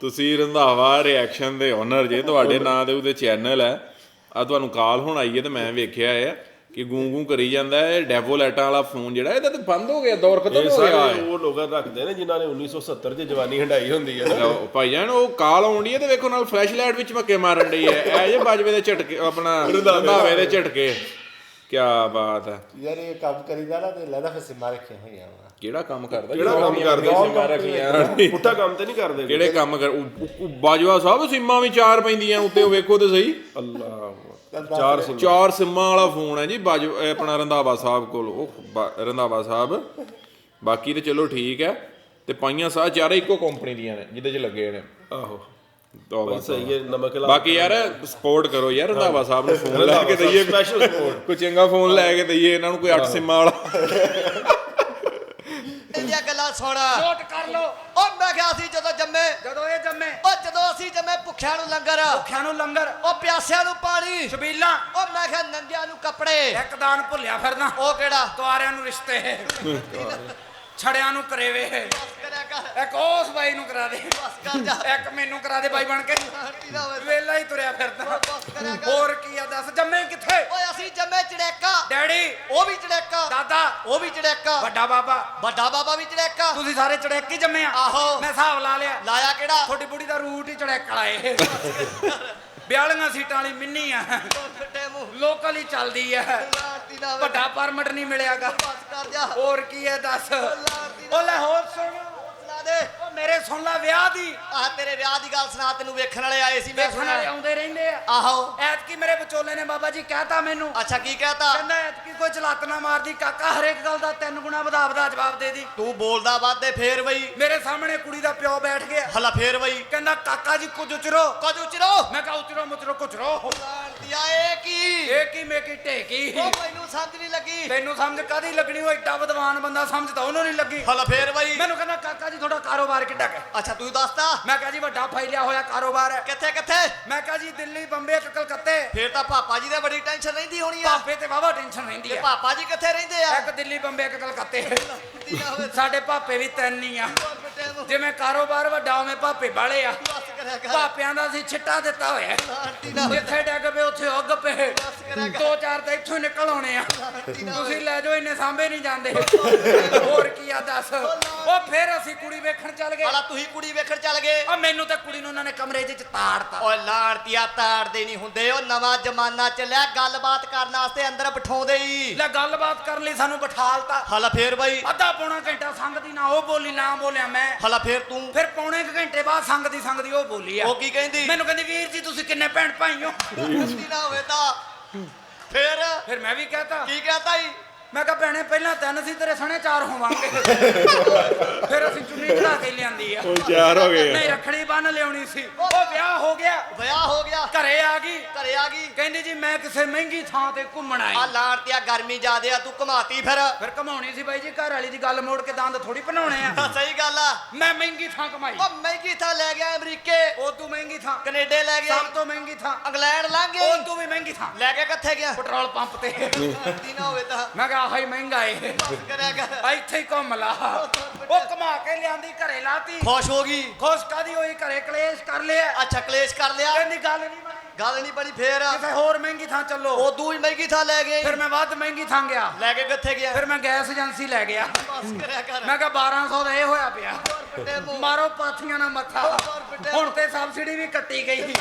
ਤੁਸੀਂ ਰੰਧਾਵਾ ਰਿਐਕਸ਼ਨ ਦੇ ਓਨਰ ਜੇ। ਤੁਹਾਡੇ ਨਾਂ ਦੇ ਉਹਦੇ ਚੈਨਲ ਹੈ ਆ ਤੁਹਾਨੂੰ ਕਾਲ ਹੁਣ ਆਈ ਹੈ ਤੇ ਮੈਂ ਵੇਖਿਆ ਹੈ ਕਿ ਗੂੰ ਗੂੰ ਕਰੀ ਜਾਂਦਾ ਹੈ ਡੈਵੋਲੈਟਾਂ ਵਾਲਾ ਫੋਨ ਜਿਹੜਾ ਇਹਦਾ ਤੇ ਬੰਦ ਹੋ ਗਿਆ ਦੌਰ ਖਤਮ ਹੋ ਗਿਆ ਉਹ ਲੋਕ ਰੱਖਦੇ ਨੇ ਜਿਨ੍ਹਾਂ ਨੇ 1970 'ਚ ਜਵਾਨੀ ਹੰਡਾਈ ਹੁੰਦੀ ਹੈ ਭਾਈ ਜਾਨ ਉਹ ਕਾਲ ਆਉਂਦੀ ਹੈ ਤੇ ਵੇਖੋ ਨਾਲ ਫਲੈਸ਼ ਲਾਈਟ ਵਿੱਚ ਮੱਕੇ ਮਾਰਨ ਡਈ ਹੈ। ਇਹ ਜੇ ਬਾਜਵੇ ਦੇ ਝਟਕੇ ਆਪਣਾ ਰੰਧਾਵੇ ਦੇ। ਝਟਕੇ। ਕੀ ਬਾਤ ਹੈ। ਯਾਰ ਇਹ ਕੰਮ ਕਰੀਦਾ ਨਾ ਤੇ ਲੈਦਾ ਫਿਰ ਸਿਮਾ ਰੱਖੀਆਂ ਹੋਈਆਂ ਵਾ। ਕਿਹੜਾ ਕੰਮ ਕਰਦਾ? ਕਿਹੜਾ ਕੰਮ ਕਰਦੇ? ਸੀਮਾ ਰੱਖੀਆਂ। ਪੁੱਠਾ ਕੰਮ ਤੇ ਨਹੀਂ ਕਰਦੇ। ਕਿਹੜੇ ਕੰਮ ਕਰ ਬਾਜਵਾ ਸਾਹਿਬ ਸਿੰਮਾਂ ਵੀ ਚਾਰ ਪੈਂਦੀਆਂ ਉੱਤੇ ਉਹ ਵੇਖੋ ਤੇ ਸਹੀ। ਅੱਲਾਹ। ਚਾਰ ਸਿੰਘ ਚਾਰ ਸਿੰਮਾਂ ਵਾਲਾ ਫੋਨ ਹੈ ਜੀ ਬਾਜੂ ਇਹ ਆਪਣਾ ਰੰਧਾਵਾ ਸਾਹਿਬ ਕੋਲ ਉਹ ਬਾ- ਰੰਧਾਵਾ ਸਾਹਿਬ। ਬਾਕੀ ਤੇ ਚਲੋ ਠੀਕ ਹੈ ਤੇ ਪਾਈਆਂ ਸਾਹ ਚਾਰੇ ਇੱਕੋ ਕੰਪਨੀ ਦੀਆਂ ਨੇ ਜਿਹਦੇ 'ਚ ਲੱਗੇ ਨੇ। ਆਹੋ। ਤੌਬਾ ਸਹੀ ਹੈ ਨਮਕ ਲਾ ਬਾਕੀ ਯਾਰ ਸਪੋਰਟ ਕਰੋ ਯਾਰ ਰੰਧਾਵਾ ਸਾਹਿਬ ਨੂੰ ਫੋਨ ਲੈ ਕੇ ਦਈਏ। ਸਪੈਸ਼ਲ ਸਪੋਰਟ ਕੋਈ ਚੰਗਾ ਫੋਨ ਲੈ ਕੇ ਦਈਏ ਇਹਨਾਂ ਨੂੰ ਕੋਈ 8 ਸਿੰਮਾਂ ਵਾਲਾ। ਇੰਡੀਆ ਗੱਲਾਂ ਸੁਣ। ਨੋਟ ਕਰ ਲੋ ਉਹ ਮੈਂ ਕਿਹਾ ਸੀ ਜਦੋਂ ਜੰਮੇ। ਜਦੋਂ ਇਹ ਜੰਮੇ। ਉਹ ਜਦੋਂ ਅਸੀਂ ਜੰਮੇ ਭੁੱਖਿਆਂ ਨੂੰ ਲੰਗਰ। ਭੁੱਖਿਆਂ ਨੂੰ ਲੰਗਰ। ਉਹ ਪਿਆਸਿਆਂ ਨੂੰ ਪਾਣੀ। ਛਬੀਲਾਂ ਉਹ ਮੈਂ ਕਿਹਾ ਨੰਗਿਆਂ ਨੂੰ ਕੱਪੜੇ। ਇੱਕ ਦਾਨ ਭੁੱਲਿਆ ਫਿਰਨਾ। ਉਹ ਕਿਹੜਾ? ਕੁਆਰਿਆਂ ਨੂੰ ਰਿਸ਼ਤੇ। ਛੜਿਆਂ ਨੂੰ ਕਰਿਆ ਕਰ ਇੱਕ ਉਸ ਬਾਈ ਨੂੰ ਕਰਾ ਦੇ। ਬਸ ਕਰ ਜਾ। ਇੱਕ ਮੈਨੂੰ ਕਰਾ ਦੇ ਬਾਈ ਬਣ ਕੇ। ਵੇਲਾ ਹੀ ਤੁਰਿਆ ਫਿਰਦਾ। ਬਸ ਕਰਿਆ ਕਰ। ਹੋਰ ਕੀ ਆ ਦੱਸ ਜੰਮੇ ਕਿੱਥੇ? ਓਏ ਅਸੀਂ ਜੰਮੇ ਚੜੇਕਾ। ਡੈਡੀ। ਉਹ ਵੀ ਚੜੇਕਾ। ਦਾਦਾ। ਉਹ ਵੀ ਚੜੇਕਾ। ਵੱਡਾ ਬਾਬਾ। ਵੱਡਾ ਬਾਬਾ ਵੀ ਚੜੇਕਾ। ਤੁਸੀਂ ਸਾਰੇ ਚੜੈਕ ਜੰਮੇ ਆ। ਆਹੋ। ਮੈਂ ਹਿਸਾਬ ਲਾ ਲਿਆ। ਲਾਇਆ ਕਿਹੜਾ? ਤੁਹਾਡੀ ਬੁੜੀ ਦਾ ਰੂਟ ਹੀ ਚੜੈਕ ਏ। ਬਿਆਲੀਆਂ ਸੀਟਾਂ ਵਾਲੀ ਮਿੰਨੀ ਆ। ਲੋਕਲ ਹੀ ਚੱਲਦੀ ਆ। ਨਾ ਹੋਵੇ ਵੱਡਾ ਪਰਮਿਟ ਨਹੀਂ ਮਿਲਿਆਗਾ। ਬਸ ਕਰ ਜਾ। ਹੋਰ ਕੀ ਹੈ ਦੱਸ? ਉਹ ਲੈ ਹੋਰ ਸੁਣ। ਲਾ ਦੇ। ਮੇਰੇ ਸੁਣ ਲੈ ਵਿਆਹ ਦੀ। ਆਹ ਤੇਰੇ ਵਿਆਹ ਦੀ ਗੱਲ ਸੁਣਾ ਤੈਨੂੰ ਵੇਖਣ ਵਾਲੇ ਆਏ ਸੀ ਮੈਂ ਵੇਖਣ ਵਾਲੇ ਸੁਣਿਆ ਆਉਂਦੇ ਰਹਿੰਦੇ ਆ। ਆਹੋ। ਐਤਕੀ ਮੇਰੇ ਵਿਚੋਲੇ ਨੇ ਬਾਬਾ ਜੀ ਕਹਿਤਾ ਮੈਨੂੰ। ਅੱਛਾ ਕੀ ਕਹਤਾ? ਕਹਿੰਦਾ ਐਤਕੀ ਕੋਈ ਚਲਾਕ ਨਾ ਮਾਰਦੀ ਕਾਕਾ ਹਰੇਕ ਗੱਲ ਦਾ ਤਿੰਨ ਗੁਣਾ ਵਧਾ ਵਧਾ ਜਵਾਬ ਦੇ ਦੀ। ਤੂੰ ਬੋਲਦਾ ਵਾਦੇ ਫੇਰ ਬਈ। ਮੇਰੇ ਸਾਹਮਣੇ ਕੁੜੀ ਦਾ ਪਿਓ ਬੈਠ ਗਿਆ। ਹਲਾ ਫੇਰ ਬਈ। ਕਹਿੰਦਾ ਕਾਕਾ ਜੀ ਕੁਝ ਉਚਰੋ। ਕੁਝ ਉਚਰੋ। ਮੈਂ ਕਹਾ ਉਚਰੋ ਮੁਚਰੋ ਕੁਚਰੋ। ਲਾਣਤੀ ਆਏ ਕੀ? ਇਹ ਕੀ ਮੇਕੀ ਢੇਕੀ? ਉਹ ਮੈਨੂੰ ਸਮਝ ਨਹੀਂ ਲੱਗੀ। ਤੈਨੂੰ ਸਮਝ ਕਾਦੀ ਲੱਗਣੀ? ਉਹ ਐਡਾ ਵਿਦਵਾਨ ਬੰਦਾ ਸਮਝ ਤਾਂ ਉਹਨੂੰ ਨਹੀਂ ਲੱਗੀ। ਹਲਾ ਫੇਰ ਬਈ। ਮੈਨੂੰ ਕਹਿੰਦਾ ਕਾਕਾ ਜੀ ਤੁਹਾਡਾ ਕਾਰੋਬਾਰ ਕਿੱਡਾ ਕੁ ਹੈ ਅੱਛਾ ਤੂੰ ਦੱਸਦਾ ਮੈਂ ਕਿਹਾ ਜੀ ਵੱਡਾ ਫੈਲਿਆ ਹੋਇਆ ਕਾਰੋਬਾਰ। ਹੈ ਕਿੱਥੇ ਕਿੱਥੇ? ਮੈਂ ਕਿਹਾ ਜੀ ਦਿੱਲੀ ਬੰਬੇ ਤੇ ਕਲਕੱਤੇ। ਫੇਰ ਤਾਂ ਪਾਪਾ ਜੀ ਦੇ ਬੜੀ ਟੈਨਸ਼ਨ ਰਹਿੰਦੀ ਹੋਣੀ ਆ। ਭਾਪੇ ਤੇ ਵਾਵਾ ਟੈਨਸ਼ਨ ਰਹਿੰਦੀ ਤੇ ਹੈ ਪਾਪਾ ਜੀ ਕਿੱਥੇ ਰਹਿੰਦੇ ਆ? ਇੱਕ ਦਿੱਲੀ ਬੰਬੇ ਇੱਕ ਕਲਕੱਤੇ। ਹੋਵੇ। ਸਾਡੇ ਭਾਪੇ ਵੀ ਤਿੰਨ ਹੀ ਆ। ਜਿਵੇਂ ਕਾਰੋਬਾਰ ਵੱਡਾ ਉਵੇਂ ਭਾਪੇ ਬਾਲੇ ਆ। ਬਸ ਕਰਿਆ ਕਰ। ਪਾਪਿਆਂ ਦਾ ਅਸੀਂ ਛਿੱਟਾ ਦਿੱਤਾ ਹੋਇਆ। ਨਾ ਜਿੱਥੇ ਡੱਗ ਪਏ ਉੱਥੇ ਉੱਗ ਪਏ। ਦੋ ਚਾਰ ਤਾਂ ਇੱਥੋਂ ਹੀ ਨਿਕਲ ਆਉਣੇ ਆ। ਤੁਸੀਂ ਲੈ ਜਾਓ ਇੰਨੇ ਸਾਂਭੇ ਨਹੀਂ ਜਾਂਦੇ। ਹੋਰ ਕੀ ਆ ਦੱਸ। ਉਹ ਫਿਰ ਅਸੀਂ ਕੁੜੀ ਵੇਖਣ ਚੱਲ ਗਏ। ਹਾਲਾ ਤੁਸੀਂ ਕੁੜੀ ਵੇਖਣ ਚੱਲ ਗਏ। ਆ ਮੈਨੂੰ ਤਾਂ ਕੁੜੀ ਨੂੰ ਉਹਨਾਂ ਨੇ ਕਮਰੇ 'ਚ ਤਾੜਤਾ। ਓਏ ਲਾੜਤੀਆ ਤਾੜਦੇ ਨਹੀਂ ਹੁੰਦੇ। ਉਹ ਨਵਾਂ ਜ਼ਮਾਨਾ ਚੱਲਿਆ ਗੱਲਬਾਤ ਕਰਨ ਵਾਸਤੇ ਅੰਦਰ ਬਿਠਾਉਂਦੇ ਹੀ। ਲੈ ਗੱਲਬਾਤ ਕਰਨ ਲਈ ਸਾਨੂੰ ਬਿਠਾਲਤਾ। ਹਾਲਾ ਫੇਰ ਬਾਈ। ਅੱਧਾ ਪੌਣਾ ਘੰਟਾ ਸੰਗਦੀ ਨਾ ਉਹ ਬੋਲੀ ਨਾ ਬੋਲਿਆ ਮੈਂ। ਹਾਲਾ ਫੇਰ ਤੂੰ। ਫਿਰ ਪੌਣੇ ਕੁ ਘੰਟੇ ਬਾਅਦ ਸੰਗਦੀ ਸੰਗਦੀ ਉਹ ਬੋਲੀ ਆ। ਉਹ ਕੀ ਕਹਿੰਦੀ? ਮੈਨੂੰ ਕਹਿੰਦੀ ਵੀਰ ਜੀ ਤੁਸੀਂ ਕਿੰਨੇ ਭੈਣ ਭਾਈ ਹੋ? ਨਾ ਹੋਵੇ ਤਾਂ ਫੇਰ? ਫਿਰ ਮੈਂ ਵੀ ਕਹਤਾ। ਕੀ ਕਹਤਾ ਹੀ ਮੈਂ ਕਿਹਾ ਭੈਣੇ ਪਹਿਲਾਂ ਤਿੰਨ ਸੀ ਤੇਰੇ ਸਣੇ ਚਾਰ ਹੋਵਾਂਗੇ। ਫਿਰ ਅਸੀਂ ਚੁੰਨੀ ਚੜਾ ਕੇ ਲਿਆਂਦੀ ਆ। ਹੁਣ ਚਾਰ ਹੋ ਗਏ ਨਹੀਂ ਰੱਖੜੀ ਬੰਨ ਲਿਆਉਣੀ ਸੀ। ਉਹ ਵਿਆਹ ਹੋ ਗਿਆ। ਵਿਆਹ ਹੋ ਗਿਆ। ਘਰੇ ਆ ਗਈ। ਘਰੇ ਆ ਗਈ। ਕਹਿੰਦੀ ਜੀ ਮੈਂ ਕਿਸੇ ਮਹਿੰਗੀ ਥਾਂ ਤੇ ਘੁੰਮਣ ਆਈ ਆ ਲਾੜਤੀਆ ਗਰਮੀ ਜ਼ਿਆਦੇ ਆ ਤੂੰ ਘਮਾਤੀ ਫਿਰ। ਫਿਰ ਘਮਾਉਣੀ ਸੀ ਬਾਈ ਜੀ ਘਰ ਵਾਲੀ ਦੀ ਗੱਲ ਮੋੜ ਕੇ ਦੰਦ ਥੋੜੀ ਬਣਾਉਣੇ ਆ। ਸਹੀ ਗੱਲ ਆ। ਮੈਂ ਮਹਿੰਗੀ ਥਾਂ ਕਮਾਈ ਉਹ ਮਹਿੰਗੀ ਥਾਂ ਲੈ ਗਿਆ ਅਮਰੀਕੇ। ਉਹ ਤੂੰ ਮਹਿੰਗੀ ਥਾਂ। ਕੈਨੇਡਾ ਲੈ ਗਿਆ। ਸਭ ਤੋਂ ਮਹਿੰਗੀ ਥਾਂ। ਇੰਗਲੈਂਡ ਲੰਘ ਉਹ ਤੂੰ ਵੀ ਮਹਿੰਗੀ ਥਾਂ। ਲੈ ਕੇ ਕਿੱਥੇ ਗਿਆ? ਪੈਟਰੋਲ ਪੰਪ ਤੇ। ਗਲਤੀ ਨਾ ਹੋਵੇ ਤਾਂ। ਮੈਂ ਕਿਹਾ ਆਹੀ ਮਹਿੰਗਾ ਏ। ਬਸ ਕਰਿਆ ਕਰ ਇੱਥੇ ਹੀ ਘੁੰਮ ਲਾ। ਉਹ ਕਮਾ ਕੇ ਲਿਆਂਦੀ ਘਰੇ ਲਾਤੀ। ਖੁਸ਼ ਹੋ ਗਈ। ਖੁਸ਼ ਕਾਦੀ ਹੋਈ? ਘਰੇ ਕਲੇਸ਼ ਕਰ ਲਿਆ। ਅੱਛਾ ਕਲੇਸ਼ ਕਰ ਲਿਆ। ਕਹਿੰਦੀ ਗੱਲ ਨਹੀਂ ਬਣੀ। ਗੱਲ ਨਹੀਂ ਬਣੀ ਫੇਰ? ਕਿਸੇ ਹੋਰ ਮਹਿੰਗੀ ਥਾਂ ਚੱਲੋ। ਉਦੋਂ ਹੀ ਮਹਿੰਗੀ ਥਾਂ ਲੈ ਗਏ ਫਿਰ ਮੈਂ ਵੱਧ ਮਹਿੰਗੀ ਥਾਂ ਗਿਆ। ਲੈ ਕੇ ਕਿੱਥੇ ਗਿਆ? ਫਿਰ ਮੈਂ ਗੈਸ ਏਜੰਸੀ ਲੈ ਗਿਆ। ਬਸ ਕਰਿਆ ਕਰ। ਮੈਂ ਕਿਹਾ 1200 ਦਾ ਇਹ ਹੋਇਆ ਪਿਆ। ਮਾਰੋ ਪਾਥੀਆਂ ਨਾਲ ਮੱਥਾ। ਹੁਣ ਤੇ ਸਬਸਿਡੀ ਵੀ ਕੱਟੀ ਗਈ।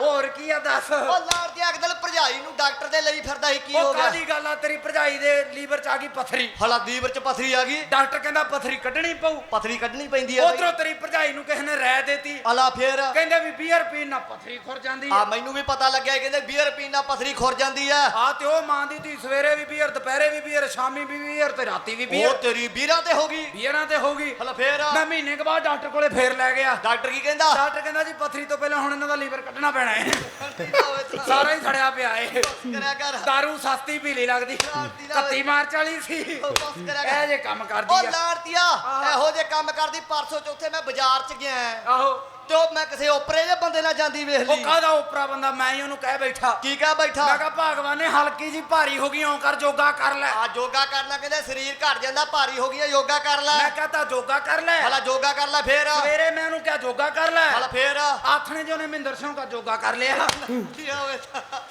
ਹੋਰ ਕੀ ਆ ਦੱਸ? ਉਹ ਲਾੜਤੀਆ ਇੱਕ ਦਿਨ ਭਰਜਾਈ ਨੂੰ ਡਾਕਟਰ ਦੇ ਲਈ ਫਿਰਦਾ ਸੀ ਕੀ ਹੋ ਉਹ ਗਿਆ? ਕਾਦੀ ਗੱਲ ਆ? ਤੇਰੀ ਭਰਜਾਈ ਦੇ ਲੀਵਰ ਚ ਆ ਗਈ ਪਥਰੀ। ਹਲਾ ਦੀਵਰ ਚ ਪਥਰੀ ਆ ਗਈ? ਡਾਕਟਰ ਕਹਿੰਦਾ ਪਥਰੀ ਕੱਢਣੀ ਪਊ। ਪਥਰੀ ਕੱਢਣੀ ਪੈਂਦੀ ਆ ਉਧਰੋਂ ਤੇਰੀ ਭਰਜਾਈ ਨੂੰ ਕਿਸੇ ਨੇ ਰਹਿ ਦੇਤੀ। ਹਲਾ ਫੇਰ। ਕਹਿੰਦੇ ਵੀ ਬੀਅਰ ਪੀਣ ਨਾਲ ਪਥਰੀ ਖੁਰ ਜਾਂਦੀ ਆ ਆ। ਮੈਨੂੰ ਵੀ ਪਤਾ ਲੱਗਿਆ ਇਹ ਕਹਿੰਦੇ ਬੀਅਰ ਪੀਣ ਨਾਲ ਪਥਰੀ ਖੁਰ ਜਾਂਦੀ ਆ। ਆ ਤੇ ਉਹ ਮਾਂ ਦੀ ਧੀ ਸਵੇਰੇ ਵੀ ਬੀਅਰ ਦੁਪਹਿਰੇ ਵੀ ਬੀਅਰ ਸ਼ਾਮੀ ਵੀ ਬੀਅਰ ਤੇ ਰਾਤੀ ਵੀ ਉਹ ਬੀਅਰ ਤੇਰੀ ਬੀਰਾਂ ਤੇ ਹੋ ਗਈ। ਬੀਅਰਾਂ ਤੇ ਹੋ ਗਈ। ਹਲਾ ਫੇਰ। ਮੈਂ ਮਹੀਨੇ ਕੇ ਬਾਅਦ ਡਾਕਟਰ ਕੋਲੇ ਫੇਰ ਲੈ ਗਿਆ। ਡਾਕਟਰ ਕੀ ਕਹਿੰਦਾ? ਡਾਕਟਰ ਕਹਿੰਦਾ ਜੀ ਪਥਰੀ ਤੋਂ ਪਹਿਲਾਂ ਹੁਣ ਇਹਨਾਂ ਦਾ ਲੀਵਰ ਕੱਢਣਾ ਪੈਣਾ ਹੈ। ਸਾਰਾ ਹੀ ਸੜਿਆ ਪਿਆ। ਏ ਕਰਿਆ ਕਰ। ਦਾਰੂ ਸਸਤੀ ਪੀਲੀ ਲੱਗਦੀ। ਸ਼ਰਾਰਤੀ ਨਾ ਕੱਤੀ ਮਾਰਚ ਵਾਲੀ ਸੀ। ਉਹ ਬਸ ਕਰਿਆ ਕਰ। ਇਹ ਜੇ ਕੰਮ ਉਹ ਕਰਦੀ ਆ। ਲਾੜਤੀਆ ਇਹੋ ਜੇ ਕੰਮ ਕਰਦੀ ਪਰਸੋਂ ਚੌਥੇ ਮੈਂ ਬਾਜ਼ਾਰ ਚ ਗਿਆ। ਆਹੋ। ਤੇ ਉਹ ਮੈਂ ਕਿਸੇ ਓਪਰੇ ਜੇ ਬੰਦੇ ਨਾਲ ਜਾਂਦੀ ਵੇਖ ਉਹ ਲਈ। ਕਾਹਦਾ ਉਪਰਾ ਬੰਦਾ? ਮੈਂ ਹੀ ਉਹਨੂੰ ਕਹਿ ਬੈਠਾ। ਕੀ ਕਹ ਬੈਠਾ? ਮੈਂ ਕਿਹਾ ਭਗਵਾਨ ਨੇ ਹਲਕੀ ਜੀ ਭਾਰੀ ਹੋ ਗਈ ਓਂ ਕਰ ਜੋਗਾ ਕਰ ਲੈ। ਆ ਯੋਗਾ ਕਰਨਾ ਕਹਿੰਦੇ ਸਰੀਰ ਘਟ ਜਾਂਦਾ ਭਾਰੀ ਹੋ ਗਿਆ ਯੋਗਾ ਕਰ ਲੈ। ਮੈਂ ਕਹਤਾ ਜੋਗਾ ਕਰ ਲੈ। ਹਲਾ ਯੋਗਾ ਕਰ ਲੈ ਫੇਰ। ਸਵੇਰੇ ਮੈਂ ਉਹਨੂੰ ਕਿਹਾ ਜੋਗਾ ਕਰ ਲੈ। ਹਲਾ ਫੇਰ। ਆਥਣੇ ਜੋ ਨੇ ਮਹਿੰਦਰ ਸਿੰਘ ਦਾ ਜੋਗਾ ਕਰ ਲਿਆ। ਕੀ ਹੋਵੇ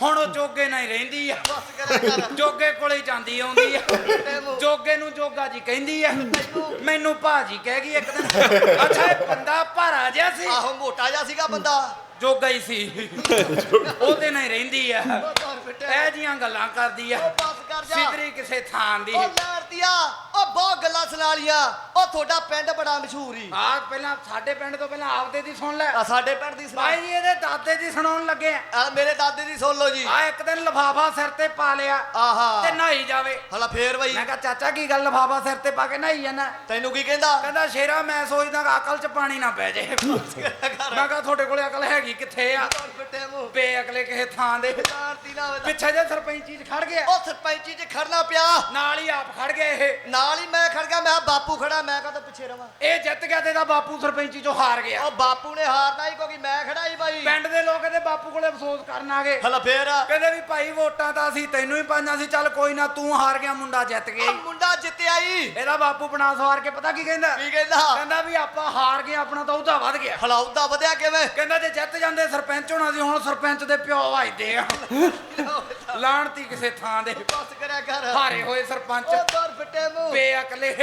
ਹੁਣ ਉਹ ਜੋਗੇ ਨਾਲ ਹੀ ਰਹਿੰਦੀ ਆ। ਬਸ ਕਰਿਆ ਕਰ। ਜੋਗੇ ਕੋਲੇ ਹੀ ਜਾਂਦੀ ਆਉਂਦੀ ਆ। ਜੋਗੇ ਨੂੰ ਜੋਗਾ ਜੀ ਕਹਿੰਦੀ ਆ। ਮੈਨੂੰ ਭਾਜੀ ਕਹਿ ਗਈ ਇੱਕ ਦਿਨ। ਅੱਛਾ ਇਹ ਬੰਦਾ ਭਾਰਾ ਜਿਹਾ ਸੀ। ਆਹੋ। ਮੋਟਾ ਜਿਹਾ ਸੀਗਾ ਬੰਦਾ। ਜੋਗਾ ਹੀ ਸੀ। ਉਹਦੇ ਨਾਲ ਹੀ ਰਹਿੰਦੀ ਆ। ਇਹ ਜੀਆਂ ਗੱਲਾਂ ਕਰਦੀ ਆ। ਉਹ ਬਸ ਕਰ ਜਾ। ਸਿੱਧਰੀ ਕਿਸੇ ਥਾਂ ਦੀ। ਉਹ ਲਾੜਤੀਆ ਉਹ ਬਹੁਤ ਗੱਲਾਂ ਸੁਣਾ ਲੀਆਂ ਉਹ ਤੁਹਾਡਾ ਪਿੰਡ ਬੜਾ ਮਸ਼ਹੂਰ ਹੀ ਆ ਪਹਿਲਾਂ ਸਾਡੇ ਪਿੰਡ ਤੋਂ ਪਹਿਲਾਂ ਆਪਦੇ ਦੀ ਸੁਣ ਲੈ। ਆ ਸਾਡੇ ਪਿੰਡ ਦੀ ਸੁਣਾ। ਭਾਈ ਜੀ ਇਹਦੇ ਦਾਦੇ ਦੀ ਸੁਣਾਉਣ ਲੱਗੇ ਆ। ਆ ਮੇਰੇ ਦਾਦੇ ਦੀ ਸੁਣ ਲਓ ਜੀ। ਆ ਇੱਕ ਦਿਨ ਲਫਾਫਾ ਸਿਰ ਤੇ ਪਾ ਲਿਆ ਆਹਾ। ਤੇ ਨਹਾਈ ਜਾਵੇ। ਹਲਾ ਫੇਰ ਬਈ। ਮੈਂ ਕਿਹਾ ਚਾਚਾ ਕੀ ਗੱਲ ਲਫਾਫਾ ਸਿਰ ਤੇ ਪਾ ਕੇ ਨਹਾਈ ਜਾਣਾ ਤੈਨੂੰ ਕੀ ਕਹਿੰਦਾ? ਕਹਿੰਦਾ ਸ਼ੇਰਾ ਮੈਂ ਸੋਚਦਾ ਕਿ ਅਕਲ 'ਚ ਪਾਣੀ ਨਾ ਪੈ ਜੇ। ਮੈਂ ਕਿਹਾ ਤੁਹਾਡੇ ਕੋਲੇ ਅਕਲ ਹੈਗੀ ਕਿੱਥੇ ਆ? ਫਿੱਟੇ ਮੂੰਹ ਕਿਸੇ ਥਾਂ ਦੇ। ਲਾੜਤੀ ਨਾ ਤਾਂ ਪਿੱਛੇ ਜੇ ਸਰਪੰਚੀ 'ਚ ਖੜ ਗਿਆ। ਉਹ ਸਰਪੰਚੀ 'ਚ ਖੜਨਾ ਪਿਆ। ਨਾਲ ਹੀ ਆਪ ਖੜ ਗਿਆ ਇਹ। ਨਾਲ ਹੀ ਮੈਂ ਖੜ ਗਿਆ ਮੈਂ ਕਿਹਾ ਬਾਪੂ ਖੜਾ ਮੈਂ ਕਹਾਂ ਪਿੱਛੇ ਰਵਾਂ। ਇਹ ਜਿੱਤ ਗਿਆ ਤੇ ਇਹਦਾ ਬਾਪੂ ਸਰਪੰਚੀ 'ਚੋਂ ਹਾਰ ਗਿਆ। ਉਹ ਬਾਪੂ ਨੇ ਹਾਰਨਾ ਹੀ ਕਿਉਂਕਿ ਮੈਂ ਖੜਾ ਹੀ ਬਾਈ। ਪਿੰਡ ਦੇ ਲੋਕ ਇਹਦੇ ਬਾਪੂ ਕੋਲੇ ਅਫਸੋਸ ਕਰਨ ਆ ਗਏ। ਹਲਾ ਫੇਰ। ਕਹਿੰਦੇ ਵੀ ਭਾਈ ਵੋਟਾਂ ਤਾਂ ਅਸੀਂ ਤੈਨੂੰ ਹੀ ਪਾਈਆਂ ਸੀ ਚੱਲ ਕੋਈ ਨਾ ਤੂੰ ਹਾਰ ਗਿਆ ਮੁੰਡਾ ਜਿੱਤ ਗਿਆ ਈ। ਮੁੰਡਾ ਜਿੱਤਿਆ ਹੀ। ਇਹਦਾ ਬਾਪੂ ਬਣਾ ਸਵਾਰ ਕੇ ਪਤਾ ਕੀ ਕਹਿੰਦਾ? ਕੀ ਕਹਿੰਦਾ? ਕਹਿੰਦਾ ਵੀ ਆਪਾਂ ਹਾਰ ਗਏ ਆਪਣਾ ਤਾਂ ਉਹਦਾ ਵੱਧ ਗਿਆ। ਹਲਾਉਦਾ ਵਧਿਆ ਕਿਵੇਂ? ਕਹਿੰਦਾ ਜੇ ਜਿੱਤ ਜਾਂਦੇ ਸਰਪੰਚ ਹੋਣਾ ਸੀ ਹੁਣ ਸਰਪੰਚ ਦੇ ਪਿਓ ਵਜਦੇ ਆ। ਲਾਣਤੀ ਕਿਸੇ ਥਾਂ ਦੇ। ਬਸ ਕਰਿਆ ਕਰ। ਹਾਰੇ ਹੋਏ ਸਰਪੰਚ। ਉਹ ਦਰ ਫਿੱਟੇ ਮੂੰਹ। ਬੇਅਕਲੇ।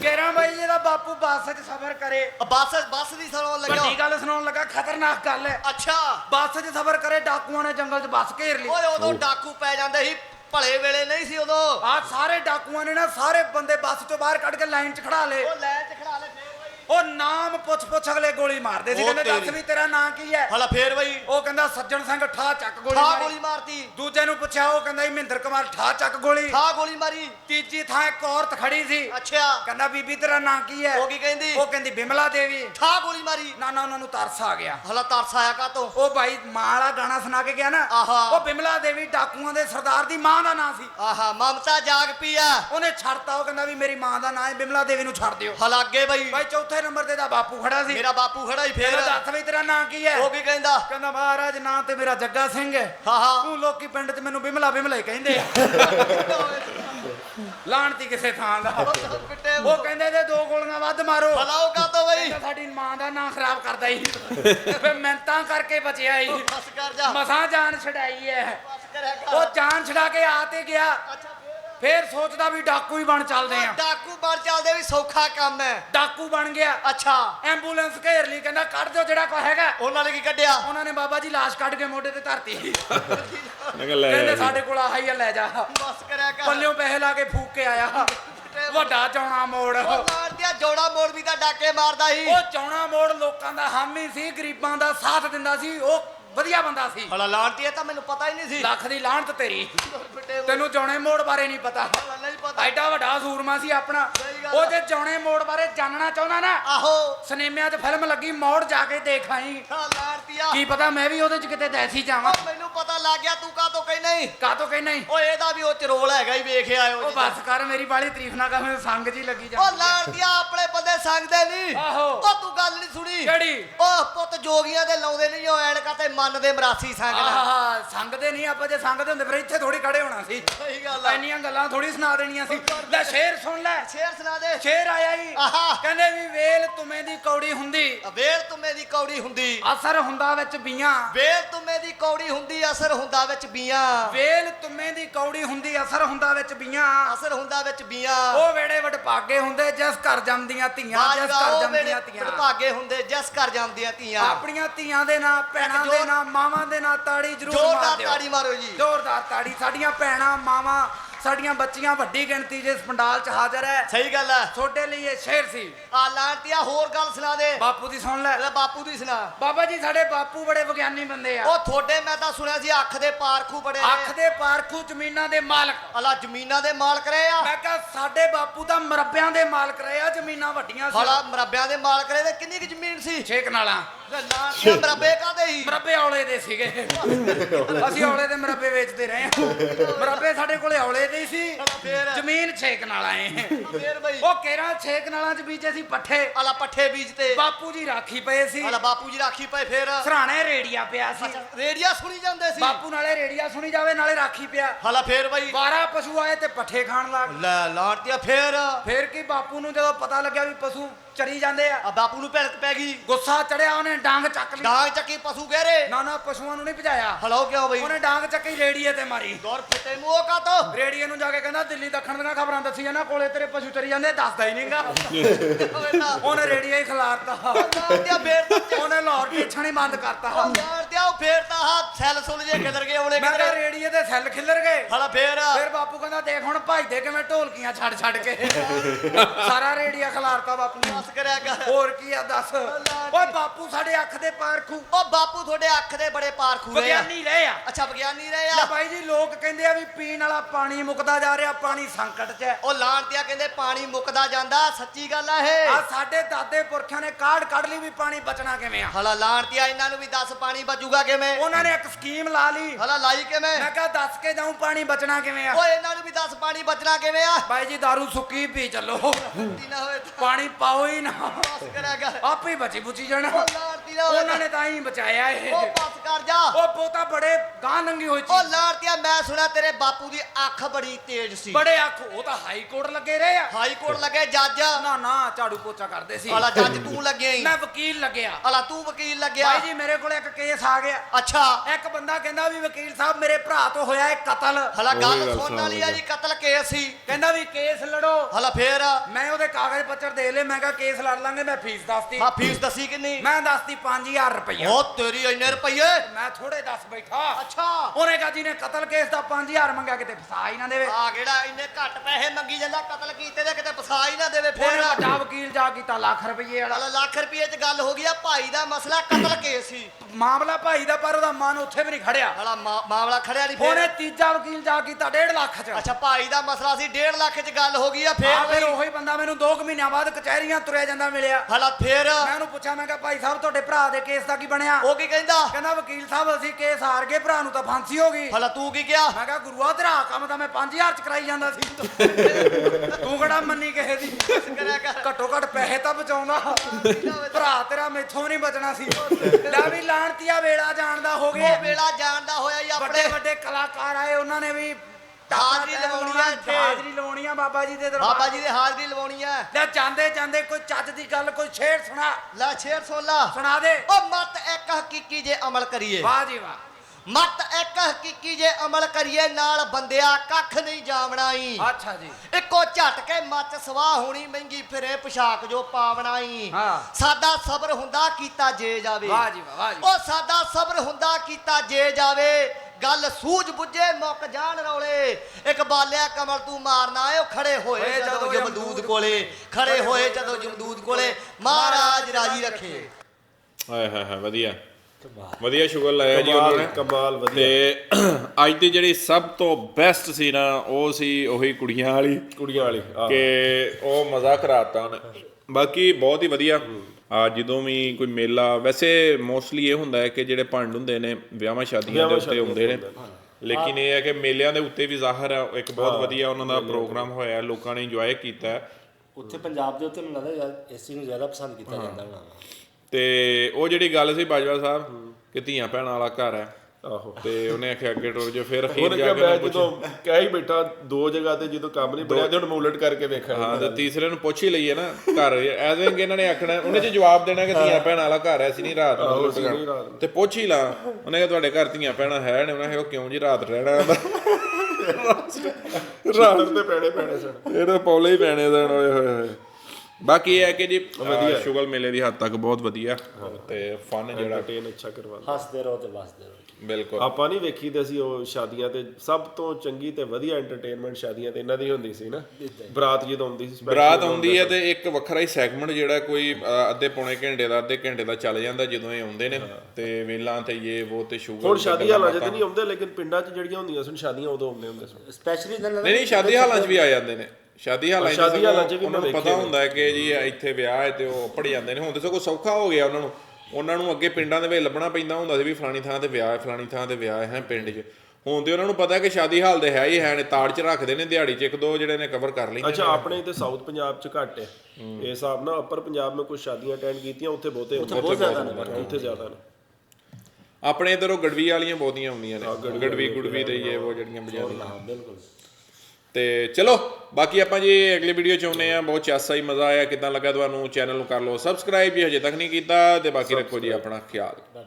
ਕੇਰਾਂ ਬਾਈ ਜਿਹਦਾ ਬਾਪੂ ਬੱਸ 'ਚ ਸਫ਼ਰ ਕਰੇ। ਬੱਸ ਬੱਸ ਦੀ ਸੁਣਾਉਣ ਵੱਡੀ ਲੱਗਿਆ ਗੱਲ ਸੁਣਾਉਣ ਲੱਗਾ ਖਤਰਨਾਕ ਗੱਲ ਹੈ। ਅੱਛਾ। ਬੱਸ 'ਚ ਸਫ਼ਰ ਕਰੇ ਡਾਕੂਆਂ ਨੇ ਜੰਗਲ 'ਚ ਬੱਸ ਘੇਰ ਲਈ। ਓਏ ਉਦੋਂ ਡਾਕੂ ਪੈ ਜਾਂਦੇ ਸੀ ਭਲੇ ਵੇਲੇ ਨਹੀਂ ਸੀ ਉਦੋਂ। ਆ ਸਾਰੇ ਡਾਕੂਆਂ ਨੇ ਨਾ ਸਾਰੇ ਬੰਦੇ ਬੱਸ 'ਚੋਂ ਬਾਹਰ ਕੱਢ ਕੇ ਲਾਈਨ 'ਚ ਖੜਾ ਲਏ। ਉਹ ਲੈ ਚ ਖੜਾ ਉਹ ਨਾਮ ਪੁੱਛ ਪੁੱਛ ਅਗਲੇ ਗੋਲੀ ਮਾਰਦੇ ਸੀ ਉਹ ਕਹਿੰਦੇ ਦੱਸ ਤੇਰੀ। ਵੀ ਤੇਰਾ ਨਾਂ ਕੀ ਹੈ? ਹਲਾ ਫੇਰ ਬਈ। ਉਹ ਕਹਿੰਦਾ ਸੱਜਣ ਸਿੰਘ ਠਾ ਚੱਕ ਗੋਲੀ ਠਾ ਮਾਰੀ। ਗੋਲੀ ਮਾਰਤੀ। ਦੂਜੇ ਨੂੰ ਪੁੱਛਿਆ ਉਹ ਕਹਿੰਦਾ ਜੀ ਮਹਿੰਦਰ ਕੁਮਾਰ ਠਾ ਚੱਕ ਗੋਲੀ? ਠਾ ਗੋਲੀ ਮਾਰੀ। ਤੀਜੀ ਥਾਂ ਇੱਕ ਔਰਤ ਖੜੀ ਸੀ। ਅੱਛਾ। ਕਹਿੰਦਾ ਬੀਬੀ ਤੇਰਾ ਨਾਂ ਕੀ ਹੈ? ਉਹ ਕੀ ਕਹਿੰਦੀ? ਉਹ ਕਹਿੰਦੀ ਬਿਮਲਾ ਦੇਵੀ। ਠਾ ਗੋਲੀ ਮਾਰੀ। ਨਾ ਨਾ ਉਹਨਾਂ ਨੂੰ ਤਰਸ ਆ ਗਿਆ। ਹਲਾ ਤਰਸ ਆਇਆ ਕਾਤੋਂ ਉਹ ਭਾਈ ਮਾਂ ਵਾਲਾ ਗਾਣਾ ਸੁਣਾ ਕੇ ਗਿਆ ਨਾ। ਆਹਾ। ਉਹ ਬਿਮਲਾ ਦੇਵੀ ਡਾਕੂਆਂ ਦੇ ਸਰਦਾਰ ਦੀ ਮਾਂ ਦਾ ਨਾਂ ਸੀ। ਆਹਾ ਮਮਤਾ ਜਾਗ ਪੀਆ ਉਹਨੇ ਛੱਡਤਾ। ਉਹ ਕਹਿੰਦਾ ਵੀ ਮੇਰੀ ਮਾਂ ਦਾ ਨਾਂ ਹੈ ਬਿਮਲਾ ਦੇਵੀ ਨੂੰ ਛੱਡ ਦਿਓ। ਹਲਾ ਅੱਗੇ ਬਈ। ਭਾਈ ਚੌਥੇ ਨੰਬਰ ਤੇ ਦਾ ਬਾਪੂ ਖੜਾ ਸੀ। ਮੇਰਾ ਬਾਪੂ ਖੜਾ ਹੀ ਫੇਰ। ਕਹਿੰਦਾ ਦੱਸ ਵੀ ਤੇਰਾ ਨਾਂ ਕੀ ਹੈ? ਉਹ ਕੀ ਕਹਿੰਦਾ? ਕਹਿੰਦਾ ਮਹਾਰਾਜ ਨਾਂ ਤੇ ਮੇਰਾ ਜੱਗਾ ਸਿੰਘ ਹੈ। ਹਾਂ ਹਾਂ। ਤੂੰ ਲੋਕੀ ਪਿੰਡ 'ਚ ਮੈਨੂੰ ਬਿਮਲਾ ਬਿਮਲਾ ਹੀ ਕਹਿੰਦੇ ਲਾਣਤੀ ਕਿਸੇ ਥਾਂ ਦਾ। ਉਹ ਕਹਿੰਦੇ ਤੇ ਦੋ ਗੋਲੀਆਂ ਵੱਧ ਮਾਰੋ। ਹਲਾਓ ਕਾ ਦੋ ਬਈ? ਤਾਂ ਸਾਡੀ ਮਾਂ ਦਾ ਨਾਂ ਖਰਾਬ ਕਰਦਾ ਹੀ ਫੇ ਮਿੰਤਾਂ ਕਰਕੇ ਬਚਿਆ ਹੀ ਬਸ ਕਰ ਜਾ। ਮਸਾਂ ਜਾਨ ਛਡਾਈ ਕਰ ਉਹ ਜਾਨ ਛਡਾ ਕੇ ਆ ਤੇ ਗਿਆ। ਅੱਛਾ। ਫੇਰ ਸੋਚਦਾ ਵੀ ਡਾਕੂ ਹੀ ਬਣ ਚੱਲਦੇ ਆ। ਡਾਕੂ ਬਣ ਚੱਲਦੇ ਵੀ ਸੌਖਾ ਕੰਮ ਹੈ। ਡਾਕੂ ਬਣ ਗਿਆ। ਅੱਛਾ। ਐਂਬੂਲੈਂਸ ਘੇਰ ਲਈ ਕਹਿੰਦਾ ਕੱਢ ਦਿਓ ਜਿਹੜਾ ਕੋ ਹੈਗਾ। ਉਹਨਾਂ ਨੇ ਕੀ ਕੱਢਿਆ? ਉਹਨਾਂ ਨੇ ਬਾਬਾ ਜੀ ਲਾਸ਼ ਕੱਢ ਕੇ ਮੋਢੇ ਤੇ ਧਰਤੀ। ਲੈ। ਕਹਿੰਦੇ। ਸਾਡੇ ਕੋਲ ਆਹੀ ਆ ਲੈ ਜਾ। ਬਸ ਕਰਿਆ ਕਰ। ਪੱਲਿਓਂ ਪੈਸੇ ਲਾ ਕੇ ਫੂਕ ਕੇ ਆਇਆ। ਵੱਡਾ ਚੌਣਾ ਮੋੜ। ਉਹ ਲਾੜਦਿਆ ਜੋੜਾ ਮੋੜ ਵੀ ਤਾਂ ਡਾਕੇ ਮਾਰਦਾ ਸੀ। ਉਹ ਚੌਣਾ ਮੋੜ ਲੋਕਾਂ ਦਾ ਹਾਮੀ ਸੀ ਗਰੀਬਾਂ ਦਾ ਸਾਥ ਦਿੰਦਾ ਸੀ। ਉਹ ਵਧੀਆ ਬੰਦਾ ਸੀ। ਹਲਾ ਲਾੜਦੀ ਤਾਂ ਮੈਨੂੰ ਪਤਾ ਹੀ ਨਹੀਂ ਸੀ। ਲੱਖ ਦੀ ਲਾਹਣਤ ਤੇਰੀ। ਤੈਨੂੰ ਚੌਣੇ ਮੋੜ ਬਾਰੇ ਨਹੀਂ ਪਤਾ। ਨਹੀਂ ਐਡਾ ਵੱਡਾ ਸੂਰਮਾ ਸੀ ਆਪਣਾ। ਉਹ ਜੇ ਚੌਣੇ ਮੋੜ ਬਾਰੇ ਜਾਣਨਾ ਚਾਹੁੰਦਾ ਨਾ ਆਹੋ। ਸਿਨੇਮਿਆਂ 'ਚ ਫਿਲਮ ਲੱਗੀ ਮੋੜ ਜਾ ਕੇ ਦੇਖ ਆਈ। ਕੀ ਪਤਾ ਮੈਂ ਵੀ ਉਹਦੇ 'ਚ ਕਿਤੇ ਦੈਸੀ ਜਾਵਾਂ। ਉਹ ਮੈਨੂੰ ਪਤਾ ਲੱਗ ਗਿਆ ਤੂੰ ਕਾਹ ਤੋਂ ਕਹਿ ਨਹੀਂ ਕਾਹ ਤੋਂ ਕਹਿਣਾ ਈ? ਓਏ ਇਹਦਾ ਵੀ ਉਹ ਚ ਰੋਲ ਹੈਗਾ ਹੀ ਵੇਖ ਆਇਓ ਉਹ ਬਸ ਕਰ ਮੇਰੀ ਬਾਲੀ ਤਾਰੀਫ ਨਾ ਕਰ ਮੈਨੂੰ ਸੰਗ ਜੀ ਲੱਗੀ ਉਹ ਜਾਂਦੀ ਆ। ਲਾੜਦੀਆ ਆਪਣੇ ਬੰਦੇ ਸੰਗਦੇ ਨਹੀਂ ਆਹੋ। ਉਹ ਤੂੰ ਗੱਲ ਨਹੀਂ ਸੁਣੀ। ਕਿਹੜੀ? ਉਹ ਪੁੱਤ ਜੋਗੀਆਂ ਦੇ ਲਾਉਂਦੇ ਨਹੀਂ ਉਹ ਐਨਕਾਂ ਤੇ ਮੰਨਦੇ ਮਰਾਸੀ ਸੰਗਣਾ ਆਹਾ ਸੰਗਦੇ ਨਹੀਂ ਆਪਾਂ ਜੇ ਸੰਗਦੇ ਹੁੰਦੇ ਫਿਰ ਇੱਥੇ ਥੋੜੀ ਖੜੇ ਹੋਣਾ ਸੀ। ਸਹੀ ਗੱਲ ਆ। ਇੰਨੀਆਂ ਗੱਲਾਂ ਥੋੜੀ ਸੁਣਾ ਦੇਣੀਆਂ ਸੀ। ਲੈ ਸ਼ੇਰ ਸੁਣ ਲੈ। ਸ਼ੇਰ ਸੁਣਾ ਦੇ। ਸ਼ੇਰ ਆਇਆ ਹੀ ਆਹਾ। ਕਹਿੰਦੇ ਵੀ ਵੇਲ ਤੁਮੇ ਦੀ ਕੌੜੀ ਹੁੰਦੀ। ਵੇਲ ਤੁਮੇ ਦੀ ਕੌੜੀ ਹੁੰਦੀ। ਅਸਰ ਹੁੰਦਾ ਵਿੱਚ ਬੀਆਂ। ਵੇਲ ਤੁਮੇ ਦੀ ਕੌੜੀ ਹੁੰਦੀ ਅਸਰ ਹੁੰਦਾ ਵਿੱਚ ਬੀਆਂ। ਵੇਲ ਤੁਮੇ ਦੀ ਕੌੜੀ ਹੁੰਦੀ ਅਸਰ ਹੁੰਦਾ ਵਿੱਚ ਬੀਆਂ। ਅਸਰ ਹੁੰਦਾ ਵਿੱਚ ਬੀਆਂ। ਉਹ ਵੇੜੇ ਵਡਭਾਗੇ ਹੁੰਦੇ ਜਿਸ ਘਰ ਜੰਮਦੀਆਂ ਧੀਆਂ ਜਿਸ ਘਰ ਜੰਮਦੀਆਂ ਧੀਆਂ। ਭਾਗੇ ਹੁੰਦੇ ਜਿਸ ਘਰ ਜੰਮਦੀਆਂ ਧੀਆਂ। ਆਪਣੀਆਂ ਧੀਆਂ ਦੇ ਨਾਂ ਭੈਣਾਂ ਦੇ ਜ਼ੋਰ- ਨਾਂ ਮਾਵਾਂ ਦੇ ਨਾਂ ਤਾੜੀ ਜ਼ਰੂਰ ਮਾਰ ਜ਼ੋਰਦਾਰ ਤਾੜੀ ਮਾਰੋ ਜੀ। ਜ਼ੋਰਦਾਰ ਤਾੜੀ। ਸਾਡੀਆਂ ਭੈਣਾਂ ਮਾਵਾਂ ਸਾਡੀਆਂ ਬੱਚੀਆਂ ਵੱਡੀ ਗਿਣਤੀ 'ਚ ਇਸ ਪੰਡਾਲ 'ਚ ਹਾਜ਼ਰ ਹੈ। ਸਹੀ ਗੱਲ ਹੈ। ਤੁਹਾਡੇ ਲਈ ਇਹ ਸ਼ੇਰ ਸੀ। ਆ ਲਾਂਟੀਆ ਹੋਰ ਗੱਲ ਸੁਣਾ ਦੇ। ਬਾਪੂ ਦੀ ਸੁਣ ਲੈ। ਬਾਪੂ ਦੀ ਸੁਣਾ। ਬਾਬਾ ਜੀ ਸਾਡੇ ਬਾਪੂ ਬੜੇ ਵਿਗਿਆਨੀ ਬੰਦੇ ਆ। ਉਹ ਤੁਹਾਡੇ ਮੈਂ ਤਾਂ ਸੁਣਿਆ ਸੀ ਅੱਖ ਦੇ ਪਾਰਖੂ ਬੜੇ। ਅੱਖ ਦੇ ਪਾਰਖੂ ਜ਼ਮੀਨਾਂ ਦੇ ਮਾਲਕ। ਅਲਾ ਜ਼ਮੀਨਾਂ ਦੇ ਮਾਲਕ ਰਹੇ ਆ। ਮੈਂ ਕਿਹਾ ਸਾਡੇ ਬਾਪੂ ਤਾਂ ਮਰੱਬਿਆਂ ਦੇ ਮਾਲਕ ਰਹੇ ਆ ਜ਼ਮੀਨਾਂ ਵੱਡੀਆਂ ਸੀ। ਹਲਾ ਮਰੱਬਿਆਂ ਦੇ ਮਾਲਕ ਰਹੇ ਤੇ ਕਿੰਨੀ ਕੁ ਜ਼ਮੀਨ ਸੀ? ਛੇਕ ਨਾਲਾਂ ਲਾਂਟੀਆ ਮਰੱਬੇ ਕਾਦੇ ਹੀ ਮਰੱਬੇ ਔਲੇ ਦੇ ਸੀਗੇ। ਅਸੀਂ ਔਲੇ ਦੇ ਮਰੱਬੇ ਵੇਚਦੇ ਰਹੇ ਹਾਂ। ਮਰੱਬੇ ਸਾਡੇ ਕੋਲੇ ਔਲੇ ਦੇ ਹੀ ਸੀ ਫੇਰ। ਜ਼ਮੀਨ ਛੇਕ ਨਾਲ ਆਏ ਫੇਰ ਬਈ। ਉਹ ਕੇਰਾ ਛੇਕ ਨਾਲਾਂ 'ਚ ਬੀਜੇ ਸੀ ਪੱਠੇ। ਅਲਾ ਪੱਠੇ ਬੀਜ ਤੇ ਬਾਪੂ ਜੀ ਰਾਖੀ ਪਏ ਸੀ। ਅਲਾ ਬਾਪੂ ਜੀ ਰਾਖੀ ਪਏ ਫੇਰ। ਸਰਾਣੇ ਰੇੜੀਆ ਪਿਆ ਸੀ। ਰੇਡੀਆ ਸੁਣੀ ਜਾਂਦੇ ਸੀ। ਬਾਪੂ ਨਾਲੇ ਰੇੜੀਆ ਸੁਣੀ ਜਾਵੇ ਨਾਲੇ ਰਾਖੀ ਪਿਆ। ਹਲਾ ਫੇਰ ਬਈ। 12 ਪਸ਼ੂ ਆਏ ਤੇ ਪੱਠੇ ਖਾਣ ਲੱਗ। ਲੈ ਲਾਂਟੀਆ ਫੇਰ। ਫੇਰ ਕੀ ਬਾਪੂ ਨੂੰ ਜਦੋਂ ਪਤਾ ਲੱਗਿਆ ਵੀ ਪਸ਼ੂ ਚਰੀ ਜਾਂਦੇ ਆ ਬਾਪੂ ਨੂੰ ਭੜਕ ਪੈ ਗਈ। ਗੁੱਸਾ ਚੜਿਆ ਉਹਨੇ। ਡਾਂਗ ਚੱਕ ਲਈ। ਡਾਂਗ ਚੱਕੀ ਪਸ਼ੂ ਗਹਿਰੇ। ਨਾ ਨਾ ਪਸ਼ੂਆਂ ਨੂੰ ਨਹੀਂ ਭਜਾਇਆ। ਹਲੋ ਕਿਉਂ ਬਈ? ਉਹਨੇ ਡਾਂਗ ਚੱਕੀ ਰੇੜੀਏ ਤੇ ਮਾਰੀ। ਦੌਰ ਫਿੱਟੇ ਮੂੰਹ ਕਾ ਤੋ। ਰੇੜੀਏ ਨੂੰ ਜਾ ਕੇ ਕਹਿੰਦਾ ਦਿੱਲੀ ਦੱਖਣ ਦੀਆਂ ਖਬਰਾਂ ਦੱਸੀ ਨਾ ਕੋਲੇ ਤੇਰੇ ਪਸ਼ੂ ਚਰੀ ਜਾਂਦੇ ਦੱਸਦਾ ਹੀ ਨਹੀਂਗਾ। ਉਹਨੇ ਰੇੜੀਆ ਹੀ ਖਿਲਾਰਤਾ। ਉਹਨੇ ਲਾਹੌਰ ਟੇਛਣ ਬੰਦ ਕਰਤਾ। ਉਹ ਫੇਰ ਤਾਂ ਹੱਥ ਸੈਲ ਸੁਲ ਜੇ ਕਿਧਰ ਗਏ ਉਹਨੇ ਮੈਂ ਕਿਹਾ ਕਿਧਰ ਰੇੜੀਏ ਦੇ ਸੈੱਲ ਖਿੱਲਰ ਗਏ। ਹਲਾ ਫੇਰ। ਫਿਰ ਬਾਪੂ ਕਹਿੰਦਾ ਦੇਖ ਹੁਣ ਭਜਦੇ ਕਿਵੇਂ ਢੋਲਕੀਆਂ ਛੱਡ ਛੱਡ ਕੇ। ਸਾਰਾ ਰੇੜੀਆ ਖਿਲਾਰਤਾ ਬਾਪੂ ਨੇ। ਬਸ ਕਰਿਆ ਕਰ। ਹੋਰ ਕੀ ਆ ਦੱਸ। ਓਏ ਬਾਪੂ ਸਾਡੇ ਅੱਖ ਦੇ ਪਾਰਖੂ। ਉਹ ਬਾਪੂ ਤੁਹਾਡੇ ਅੱਖ ਦੇ ਬੜੇ ਪਾਰਖੂ ਰਹੇ ਆ। ਵਿਗਿਆਨੀ ਰਹੇ ਆ। ਅੱਛਾ ਵਿਗਿਆਨੀ ਰਹੇ ਲੈ ਆ ਬਾਈ ਜੀ ਲੋਕ ਕਹਿੰਦੇ ਆ ਵੀ ਪੀਣ ਵਾਲਾ ਪਾਣੀ ਮੁੱਕਦਾ ਜਾ ਰਿਹਾ ਪਾਣੀ ਸੰਕਟ 'ਚ ਹੈ। ਉਹ ਲਾਂਟਿਆ ਕਹਿੰਦੇ ਪਾਣੀ ਮੁੱਕਦਾ ਜਾਂਦਾ ਸੱਚੀ ਗੱਲ ਆ ਇਹ। ਆ ਸਾਡੇ ਦਾਦੇ ਪੁਰਖਿਆਂ ਨੇ ਕਾਢ ਕੱਢ ਲਈ ਵੀ ਪਾਣੀ ਬਚਣਾ ਕਿਵੇਂ ਆ। ਹਲਾ ਲਾਂਟਿਆ ਇਹਨਾਂ ਨੂੰ ਵੀ ਦੱਸ ਪਾਣੀ ਬਚੂਗਾ ਕਿਵੇਂ? ਉਹਨਾਂ ਨੇ ਇੱਕ ਸਕੀਮ ਲਾ ਲਈ। ਹਲਾ ਲਾਈ ਕਿਵੇਂ? ਮੈਂ ਕਿਹਾ ਦੱਸ ਕੇ ਜਾਉਂ ਪਾਣੀ ਬਚਣਾ ਕਿਵੇਂ ਆ? ਓਏ ਇਹਨਾਂ ਨੂੰ ਵੀ ਦੱਸ ਪਾਣੀ ਬਚਣਾ ਕਿਵੇਂ ਆ? ਬਾਈ ਜੀ दारू ਸੁੱਕੀ ਪੀ ਚੱਲੋ। ਨਾ ਹੋਏ ਪਾਣੀ ਪਾਓ ਹੀ ਨਾ। ਬਸ ਕਰਿਆ ਕਰ। ਆਪੇ ਹੀ ਬਚੀ ਬੁਚੀ ਜਾਣਾ। ਨਾ ਹੋਏ ਉਹਨਾਂ ਨੇ ਤਾਂ ਹੀ ਬਚਾਇਆ ਇਹ। ਉਹ ਬਸ ਕਰ ਜਾ। ਉਹ ਪੋਤਾ ਬੜੇ ਗਾਂ ਨੰਗੀ ਹੋਈ ਉਹ ਲਾਂਟਿਆ ਮੈਂ ਸੁਣਿਆ ਤੇਰੇ ਬਾਪੂ ਦੀ ਅੱਖ ਬੜੀ ਤੇਜ਼ ਸੀ। ਬੜੇ ਅੱਖ ਉਹ ਤਾਂ ਹਾਈ ਕੋਰਟ ਲੱਗੇ ਰਹੇ ਆ। ਹਾਈ ਕੋਰਟ ਲੱਗੇ ਜੱਜ। ਨਾ ਨਾ ਝਾੜੂ ਪੋਚਾ ਕਰਦੇ ਸੀ। ਹਲਾ ਜੱਜ ਤੂੰ ਲੱਗਿਆ ਹੀ ਮੈਂ ਵਕੀਲ ਲੱਗਿਆ। ਹਲਾ ਤੂੰ ਵਕੀਲ ਲੱਗਿਆ। ਬਾਈ ਜੀ ਮੇਰੇ ਕੋਲ ਇੱਕ ਕੇਸ ਆ ਗਿਆ। ਅੱਛਾ। ਇੱਕ ਬੰਦਾ ਕਹਿੰਦਾ ਵੀ ਵਕੀਲ ਸਾਹਿਬ ਮੇਰੇ ਭਰਾ ਤੋਂ ਹੋਇਆ ਹੈ ਕਤਲ। ਹਲਾ ਗੱਲ ਗੱਲ ਸੁਣਨ ਵਾਲੀ ਆ ਜੀ ਕਤਲ ਕੇਸ ਸੀ। ਕਹਿੰਦਾ ਵੀ ਕੇਸ ਲੜੋ। ਹਲਾ ਫੇਰ? ਮੈਂ ਉਹਦੇ ਕਾਗਜ਼ ਪੱਤਰ ਦੇ ਲਏ ਮੈਂ ਕਿਹਾ ਕੇਸ ਲੜ ਲਾਂਗੇ ਮੈਂ ਫੀਸ ਦੱਸਤੀ। ਹਾਂ ਫੀਸ ਦੱਸੀ ਕਿੰਨੀ? ਮੈਂ ਦੱਸਤੀ 5000 ਰੁਪਇਆ ਉਹ ਤੇਰੀ ਇੰਨੇ ਰੁਪਈਏ? ਮੈਂ ਥੋੜੇ ਦੱਸ ਬੈਠਾ। ਅੱਛਾ। ਉਹਨੇ ਕਹਾ ਜੀ ਨੇ ਕਤਲ ਕੇਸ ਦਾ 5000 ਮੰਗਿਆ ਕਿਤੇ ਫਸਾ ਹੀ ਨਾ ਦੇਵੇ। ਆ ਕਿਹੜਾ ਇੰਨੇ ਘੱਟ ਪੈਸੇ ਮੰਗੀ ਜਾਂਦਾ ਕਤਲ ਕੀਤੇ ਦੇ ਕਿਤੇ ਫਸਾ ਹੀ ਨਾ ਦੇਵੇ ਉਹਨੇ ਫੇਰ? ਵੱਡਾ ਵਕੀਲ ਜਾ ਕੀਤਾ ਲੱਖ ਰੁਪਏ ਵਾਲਾ। ਲੱਖ ਰੁਪਏ ਚ ਗੱਲ ਹੋ ਗਈ ਆ ਭਾਈ ਦਾ ਮਸਲਾ ਕਤਲ ਕੇਸ ਸੀ। ਮਾਮਲਾ ਭਾਈ ਦਾ ਪਰ ਉਹਦਾ ਮਨ ਉੱਥੇ ਵੀ ਨਹੀਂ ਖੜਿਆ। ਹਲਾ ਮਾਮਲਾ ਖੜਿਆ ਨਹੀਂ ਉਹਨੇ ਫੇਰ? ਤੀਜਾ ਵਕੀਲ ਜਾ ਕੀਤਾ 1.5 ਲੱਖ ਚ। ਅੱਛਾ ਭਾਈ ਦਾ ਮਸਲਾ ਸੀ 1.5 ਲੱਖ ਚ ਗੱਲ ਹੋ ਗਈ ਆ ਆ ਫੇਰ ਫਿਰ ਉਹੀ ਬੰਦਾ ਮੈਨੂੰ 2 ਮਹੀਨਿਆਂ ਬਾਅਦ ਕਚਹਿਰੀਆਂ ਤੁਰਿਆ ਜਾਂਦਾ ਮਿਲਿਆ। ਹਲਾ ਫੇਰ? ਮੈਂ ਉਹਨੂੰ ਪੁੱਛਿਆ ਮੈਂ ਕਿਹਾ ਭਾਈ ਸਾਹਿਬ ਤੁਹਾਡੇ ਭਰਾ ਦੇ ਕੇਸ ਦਾ ਕੀ ਬਣਿਆ? ਉਹ ਕੀ ਕਹਿੰਦਾ? ਕਹਿੰਦਾ ਵਕੀਲ ਸਾਹਿਬ ਅਸੀਂ ਕੇਸ ਹਾਰ ਗਏ ਭਰਾ ਨੂੰ ਤਾਂ ਫਾਂਸੀ ਹੋ ਗਈ। ਹਲਾ ਤੂੰ ਕੀ ਕਿਹਾ? ਮੈਂ ਕਿਹਾ ਗੁਰੂਆ ਤੇਰਾ ਕੰਮ ਤਾਂ ਮੈਂ 5000 ਚ ਕਰਾਈ ਜਾਂਦਾ ਸੀ। ਤੂੰ ਕਿਹੜਾ ਮੰਨੀ ਕਿਸੇ ਦੀ? ਕਰਿਆ ਕਰ। ਘੱਟੋ ਘੱਟ ਪੈਸੇ ਤਾਂ ਬਚਾਉਂਦਾ ਭਰਾ ਤੇਰਾ ਮੈਥੋਂ ਨਹੀਂ ਬਚਣਾ ਸੀ। ਲੈ ਵੀ ਲਾਣਤੀਆ ਵੇਲਾ ਜਾਣਦਾ ਹੋ ਗਿਆ। ਵੇਲਾ ਜਾਣਦਾ ਹੋਇਆ ਹੀ ਵੱਡੇ ਆਪਣੇ। ਵੱਡੇ ਕਲਾਕਾਰ ਆਏ ਉਹਨਾਂ ਨੇ ਵੀ ਹਾਜ਼ਰੀ ਲਵਾਉਣੀ ਆ ਇੱਥੇ। ਹਾਜ਼ਰੀ ਲਵਾਉਣੀ ਆ ਬਾਬਾ ਜੀ ਦੇ ਦਰਬਾਰ ਬਾਬਾ ਜੀ ਦੇ ਹਾਜ਼ਰੀ ਲਵਾਉਣੀ ਆ। ਲੈ ਜਾਂਦੇ ਜਾਂਦੇ ਕੋਈ ਚੱਜ ਦੀ ਗੱਲ ਕੋਈ ਛੇੜ ਸੁਣਾ। ਲੈ ਸ਼ੇਰ ਸੋਲਾ। ਸੁਣਾ ਦੇ। ਉਹ ਮਤ ਇੱਕ ਹਕੀਕੀ ਜੇ ਅਮਲ ਕਰੀਏ। ਵਾਹ ਜੀ ਵਾਹ। ਮਤ ਇੱਕ ਹਕੀਕੀ ਜੇ ਅਮਲ ਕਰੀਏ ਨਾਲ ਬੰਦਿਆ ਕੱਖ ਨਹੀਂ ਜਾਵਣਾਈ। ਅੱਛਾ ਜੀ। ਇੱਕੋ ਝਟ ਕੇ ਮੱਚ ਸਵਾਹ ਹੋਣੀ ਮਹਿੰਗੀ ਫਿਰੇ ਪੋਸ਼ਾਕ ਜੋ ਪਾਵਣਾਈ। ਹਾਂ। ਸਾਡਾ ਸਬਰ ਹੁੰਦਾ ਕੀਤਾ ਜੇ ਜਾਵੇ। ਵਾਹ ਜੀ ਵਾਹ, ਵਾਹ ਜੀ। ਉਹ ਸਾਡਾ ਸਬਰ ਹੁੰਦਾ ਕੀਤਾ ਜੇ ਜਾਵੇ। ਗੱਲ ਸੂਝ ਬੁੱਝੇ ਮੁੱਕ ਜਾਣ ਰੌਲੇ। ਇੱਕ ਬਾਲਿਆ ਕਮਲ ਤੂੰ ਮਾਰਨਾ ਏ ਉਹ ਖੜੇ ਹੋਏ ਜਦੋਂ ਜਮਦੂਦ ਕੋਲੇ ਖੜੇ ਹੋਏ ਜਦੋਂ ਜਮਦੂਦ ਕੋਲੇ। ਮਹਾਰਾਜ ਰਾਜੀ ਰੱਖੇ। ਹਾਏ ਹਾਏ ਹਾਏ ਵਧੀਆ। ਵਧੀਆ ਸ਼ੁਗਰ ਲਾਇਆ ਜੀ ਉਹਨਾਂ। ਨੇ ਕਮਾਲ ਵਧੀਆ। ਤੇ ਅੱਜ ਦੀ ਜਿਹੜੀ ਸਭ ਤੋਂ ਬੈਸਟ ਸੀ ਨਾ ਉਹ ਸੀ ਉਹੀ ਕੁੜੀਆਂ ਵਾਲੀ। ਕੁੜੀਆਂ ਵਾਲੀ। ਕਿ ਉਹ ਮਜ਼ਾ ਕਰਾਤਾ ਉਹਨੇ। ਬਾਕੀ ਬਹੁਤ ਹੀ ਵਧੀਆ। ਜਦੋਂ ਵੀ ਕੋਈ ਮੇਲਾ ਵੈਸੇ ਮੋਸਟਲੀ ਇਹ ਹੁੰਦਾ ਹੈ ਕਿ ਜਿਹੜੇ ਭੰਡ ਹੁੰਦੇ ਨੇ ਵਿਆਹਾਂ ਸ਼ਾਦੀਆਂ ਦੇ ਉੱਤੇ ਹੁੰਦੇ ਨੇ। ਲੇਕਿਨ ਇਹ ਹੈ ਕਿ ਮੇਲਿਆਂ ਦੇ ਉੱਤੇ ਵੀ ਜ਼ਾਹਰ ਹੈ ਇੱਕ ਬਹੁਤ ਵਧੀਆ ਉਹਨਾਂ ਦਾ ਪ੍ਰੋਗਰਾਮ ਹੋਇਆ ਲੋਕਾਂ ਨੇ ਇੰਜੋਏ ਕੀਤਾ। ਹੈ। ਉੱਥੇ ਪੰਜਾਬ ਦੇ ਉੱਤੇ ਮੈਨੂੰ ਲੱਗਦਾ ਚੀਜ਼ ਨੂੰ ਜ਼ਿਆਦਾ ਪਸੰਦ ਕੀਤਾ ਜਾਂਦਾ ਹੋਣਾ। ਤੇ ਉਹ ਜਿਹੜੀ ਗੱਲ ਸੀ ਬਾਜਵਾ ਸਾਹਿਬ ਕਿ ਧੀਆਂ ਭੈਣਾਂ ਵਾਲਾ ਘਰ ਹੈ। ਆਹੋ ਤੇ ਉਹਨੇ ਆਖਿਆ ਅੱਗੇ ਟੁਰ ਜੋ ਫਿਰ ਅਖੀਰ ਜਾ ਕੇ ਜਦੋਂ ਕਹਿ ਹੀ ਬੈਠਾ ਦੋ ਜਗ੍ਹਾ ਤੇ ਜਦੋਂ ਕੰਮ ਨਹੀਂ ਬਣਿਆ ਤੇ ਹੁਣ ਮੂਲਟ ਕਰਕੇ ਵੇਖਿਆ ਹਾਂ ਤੇ ਤੀਸਰੇ ਨੂੰ ਪੁੱਛ ਹੀ ਲਈਏ ਨਾ ਘਰ ਐਵੇਂ ਕਿ ਇਹਨਾਂ ਨੇ ਆਖਣਾ ਉਹਨੇ ਜੇ ਜਵਾਬ ਦੇਣਾ ਕਿ ਧੀਆਂ ਭੈਣਾਂ ਵਾਲਾ ਘਰ ਐ ਸੀ ਨਹੀਂ ਰਾਤ ਨੂੰ ਅਸੀਂ ਨਹੀਂ ਰਾਤ ਤੇ ਪੁੱਛ ਹੀ ਲਾ ਉਹਨੇ ਕਿਹਾ ਤੁਹਾਡੇ ਘਰ ਧੀਆਂ ਭੈਣਾਂ ਹੈ ਨੇ ਉਹਨੇ ਕਿਹਾ ਕਿਉਂ ਜੀ ਰਾਤ ਰਹਿਣਾ ਰਾਤ ਤੇ ਪੈਣੇ ਪੈਣੇ ਸਨ। ਇਹ ਤਾਂ ਪੌਲੇ ਹੀ ਪੈਣੇ ਸਨ ਓਏ ਹੋਏ ਹੋਏ। ਬਾਕੀ ਇਹ ਹੈ ਕਿ ਜੀ ਵਧੀਆ ਸ਼ੁਗਲ ਮੇਲੇ ਦੀ ਹੱਦ ਤੱਕ ਬਹੁਤ ਵਧੀਆ ਤੇ ਫਨ ਜਿਹੜਾ ਟੇਨ ਅੱਛਾ ਕਰਵਾ ਹੱਸਦੇ ਰਹੋ ਤੇ ਵਸਦੇ ਰਹੋ। ਬਿਲਕੁਲ। ਆਪਾਂ ਨਹੀਂ ਵੇਖੀ ਤੇ ਅਸੀਂ ਉਹ ਸ਼ਾਦੀਆਂ ਤੇ ਸਭ ਤੋਂ ਚੰਗੀ ਤੇ ਵਧੀਆ ਐਂਟਰਟੇਨਮੈਂਟ ਸ਼ਾਦੀਆਂ ਤੇ ਇਹਨਾਂ ਦੀ ਹੁੰਦੀ ਸੀ ਨਾ। ਬਰਾਤ ਜਦੋਂ ਆਉਂਦੀ ਸੀ ਬਰਾਤ ਉਦੋਂ ਆਉਂਦੀ ਹੈ ਤੇ ਇੱਕ ਵੱਖਰਾ ਹੀ ਸੈਗਮੈਂਟ ਜਿਹੜਾ ਕੋਈ ਅੱਧੇ ਪੌਣੇ ਘੰਟੇ ਦਾ ਅੱਧੇ ਘੰਟੇ ਦਾ ਚੱਲ ਜਾਂਦਾ ਜਦੋਂ ਇਹ ਆਉਂਦੇ ਨੇ ਤੇ ਵੇਲਾਂ ਤੇ ਇਹ ਉਹ ਤੇ ਸ਼ੂਗਰ ਹੁਣ ਸ਼ਾਦੀ ਹਾਲਾਂ 'ਚ ਤੇ ਨਹੀਂ ਆਉਂਦੇ ਲੇਕਿਨ ਪਿੰਡਾਂ 'ਚ ਜਿਹੜੀਆਂ ਹੁੰਦੀਆਂ ਸਨ ਸ਼ਾਦੀਆਂ ਉਦੋਂ ਆਉਂਦੇ ਹੁੰਦੇ ਸਨ। ਸਪੈਸ਼ਲੀ ਨਹੀਂ ਨਹੀਂ ਸ਼ਾਦੀ ਹਾਲਾਂ 'ਚ ਵੀ ਆ ਜਾਂਦੇ ਨੇ। ਸ਼ਾਦੀ ਹਾਲਾਂ 'ਚ ਸ਼ਾਦੀ ਸਗੋਂ ਹਾਲਾਂ 'ਚ ਵੀ ਉਹਨਾਂ ਨੂੰ ਪਤਾ ਹੁੰਦਾ ਹੈ ਕਿ ਜੀ ਇੱਥੇ ਵਿਆਹ ਹੈ ਤੇ ਉਹ ਪੜ ਜਾਂਦੇ ਨੇ। ਹੁਣ ਤੇ ਸਗੋਂ ਸੌਖਾ ਹੋ ਗਿਆ ਉਹਨਾਂ ਨੂੰ। ਉਹਨਾਂ ਨੂੰ ਅੱਗੇ ਪਿੰਡਾਂ ਦੇ ਵਿੱਚ ਲੱਭਣਾ ਪੈਂਦਾ ਹੁੰਦਾ ਸੀ ਵੀ ਫਲਾਣੀ ਥਾਂ ਤੇ ਵਿਆਹ ਹੈ ਫਲਾਣੀ ਥਾਂ ਤੇ ਵਿਆਹ ਹੈ ਪਿੰਡ 'ਚ। ਹੁਣ ਤੇ ਉਹਨਾਂ ਨੂੰ ਪਤਾ ਕਿ ਸ਼ਾਦੀ ਹਾਲ ਦੇ ਹੈ ਹੀ ਹੈ ਨੇ ਤਾੜ 'ਚ ਰੱਖਦੇ ਨੇ ਦਿਹਾੜੀ 'ਚ ਇੱਕ ਦੋ ਜਿਹੜੇ ਨੇ ਕਵਰ ਕਰ ਲੈਂਦੇ ਅੱਛਾ ਆਪਣੇ ਤੇ ਸਾਊਥ ਪੰਜਾਬ 'ਚ ਘੱਟ ਹੈ। ਇਸ ਹਿਸਾਬ ਨਾਲ ਅਪਰ ਪੰਜਾਬ ਮੈਂ ਕੁਝ ਸ਼ਾਦੀਆਂ ਅਟੈਂਡ ਕੀਤੀਆਂ ਉੱਥੇ ਬਹੁਤੇ ਉੱਥੇ ਬਹੁਤ ਜ਼ਿਆਦਾ ਨੇ। ਉੱਥੇ ਜ਼ਿਆਦਾ ਨੇ। ਆਪਣੇ ਇਧਰੋਂ ਗੜਵੀ ਵਾਲੀਆਂ ਬਹੁਤੀਆਂ ਆਉਂਦੀਆਂ ਨੇ। ਗੜਵੀ ਗੁੜਵੀ ਤੇ ਇਹ ਉਹ ਜਿਹੜੀਆਂ ਬਜਾਉਂਦੀਆਂ ਬਿਲਕੁਲ। ਤੇ ਚਲੋ, ਬਾਕੀ ਆਪਾਂ ਜੀ ਅਗਲੀ ਵੀਡੀਓ ਚ ਆਉਂਦੇ ਆ ਬਹੁਤ ਚਾਸਾ ਹੀ ਮਜ਼ਾ ਆਇਆ। ਕਿਦਾਂ ਲੱਗਾ ਤੁਹਾਨੂੰ? ਚੈਨਲ ਨੂੰ ਕਰ ਲਓ ਸਬਸਕ੍ਰਾਈਬ ਜੇ ਹਜੇ ਤੱਕ ਨਹੀਂ ਕੀਤਾ, ਤੇ ਬਾਕੀ ਰੱਖੋ ਜੀ ਆਪਣਾ ਖਿਆਲ।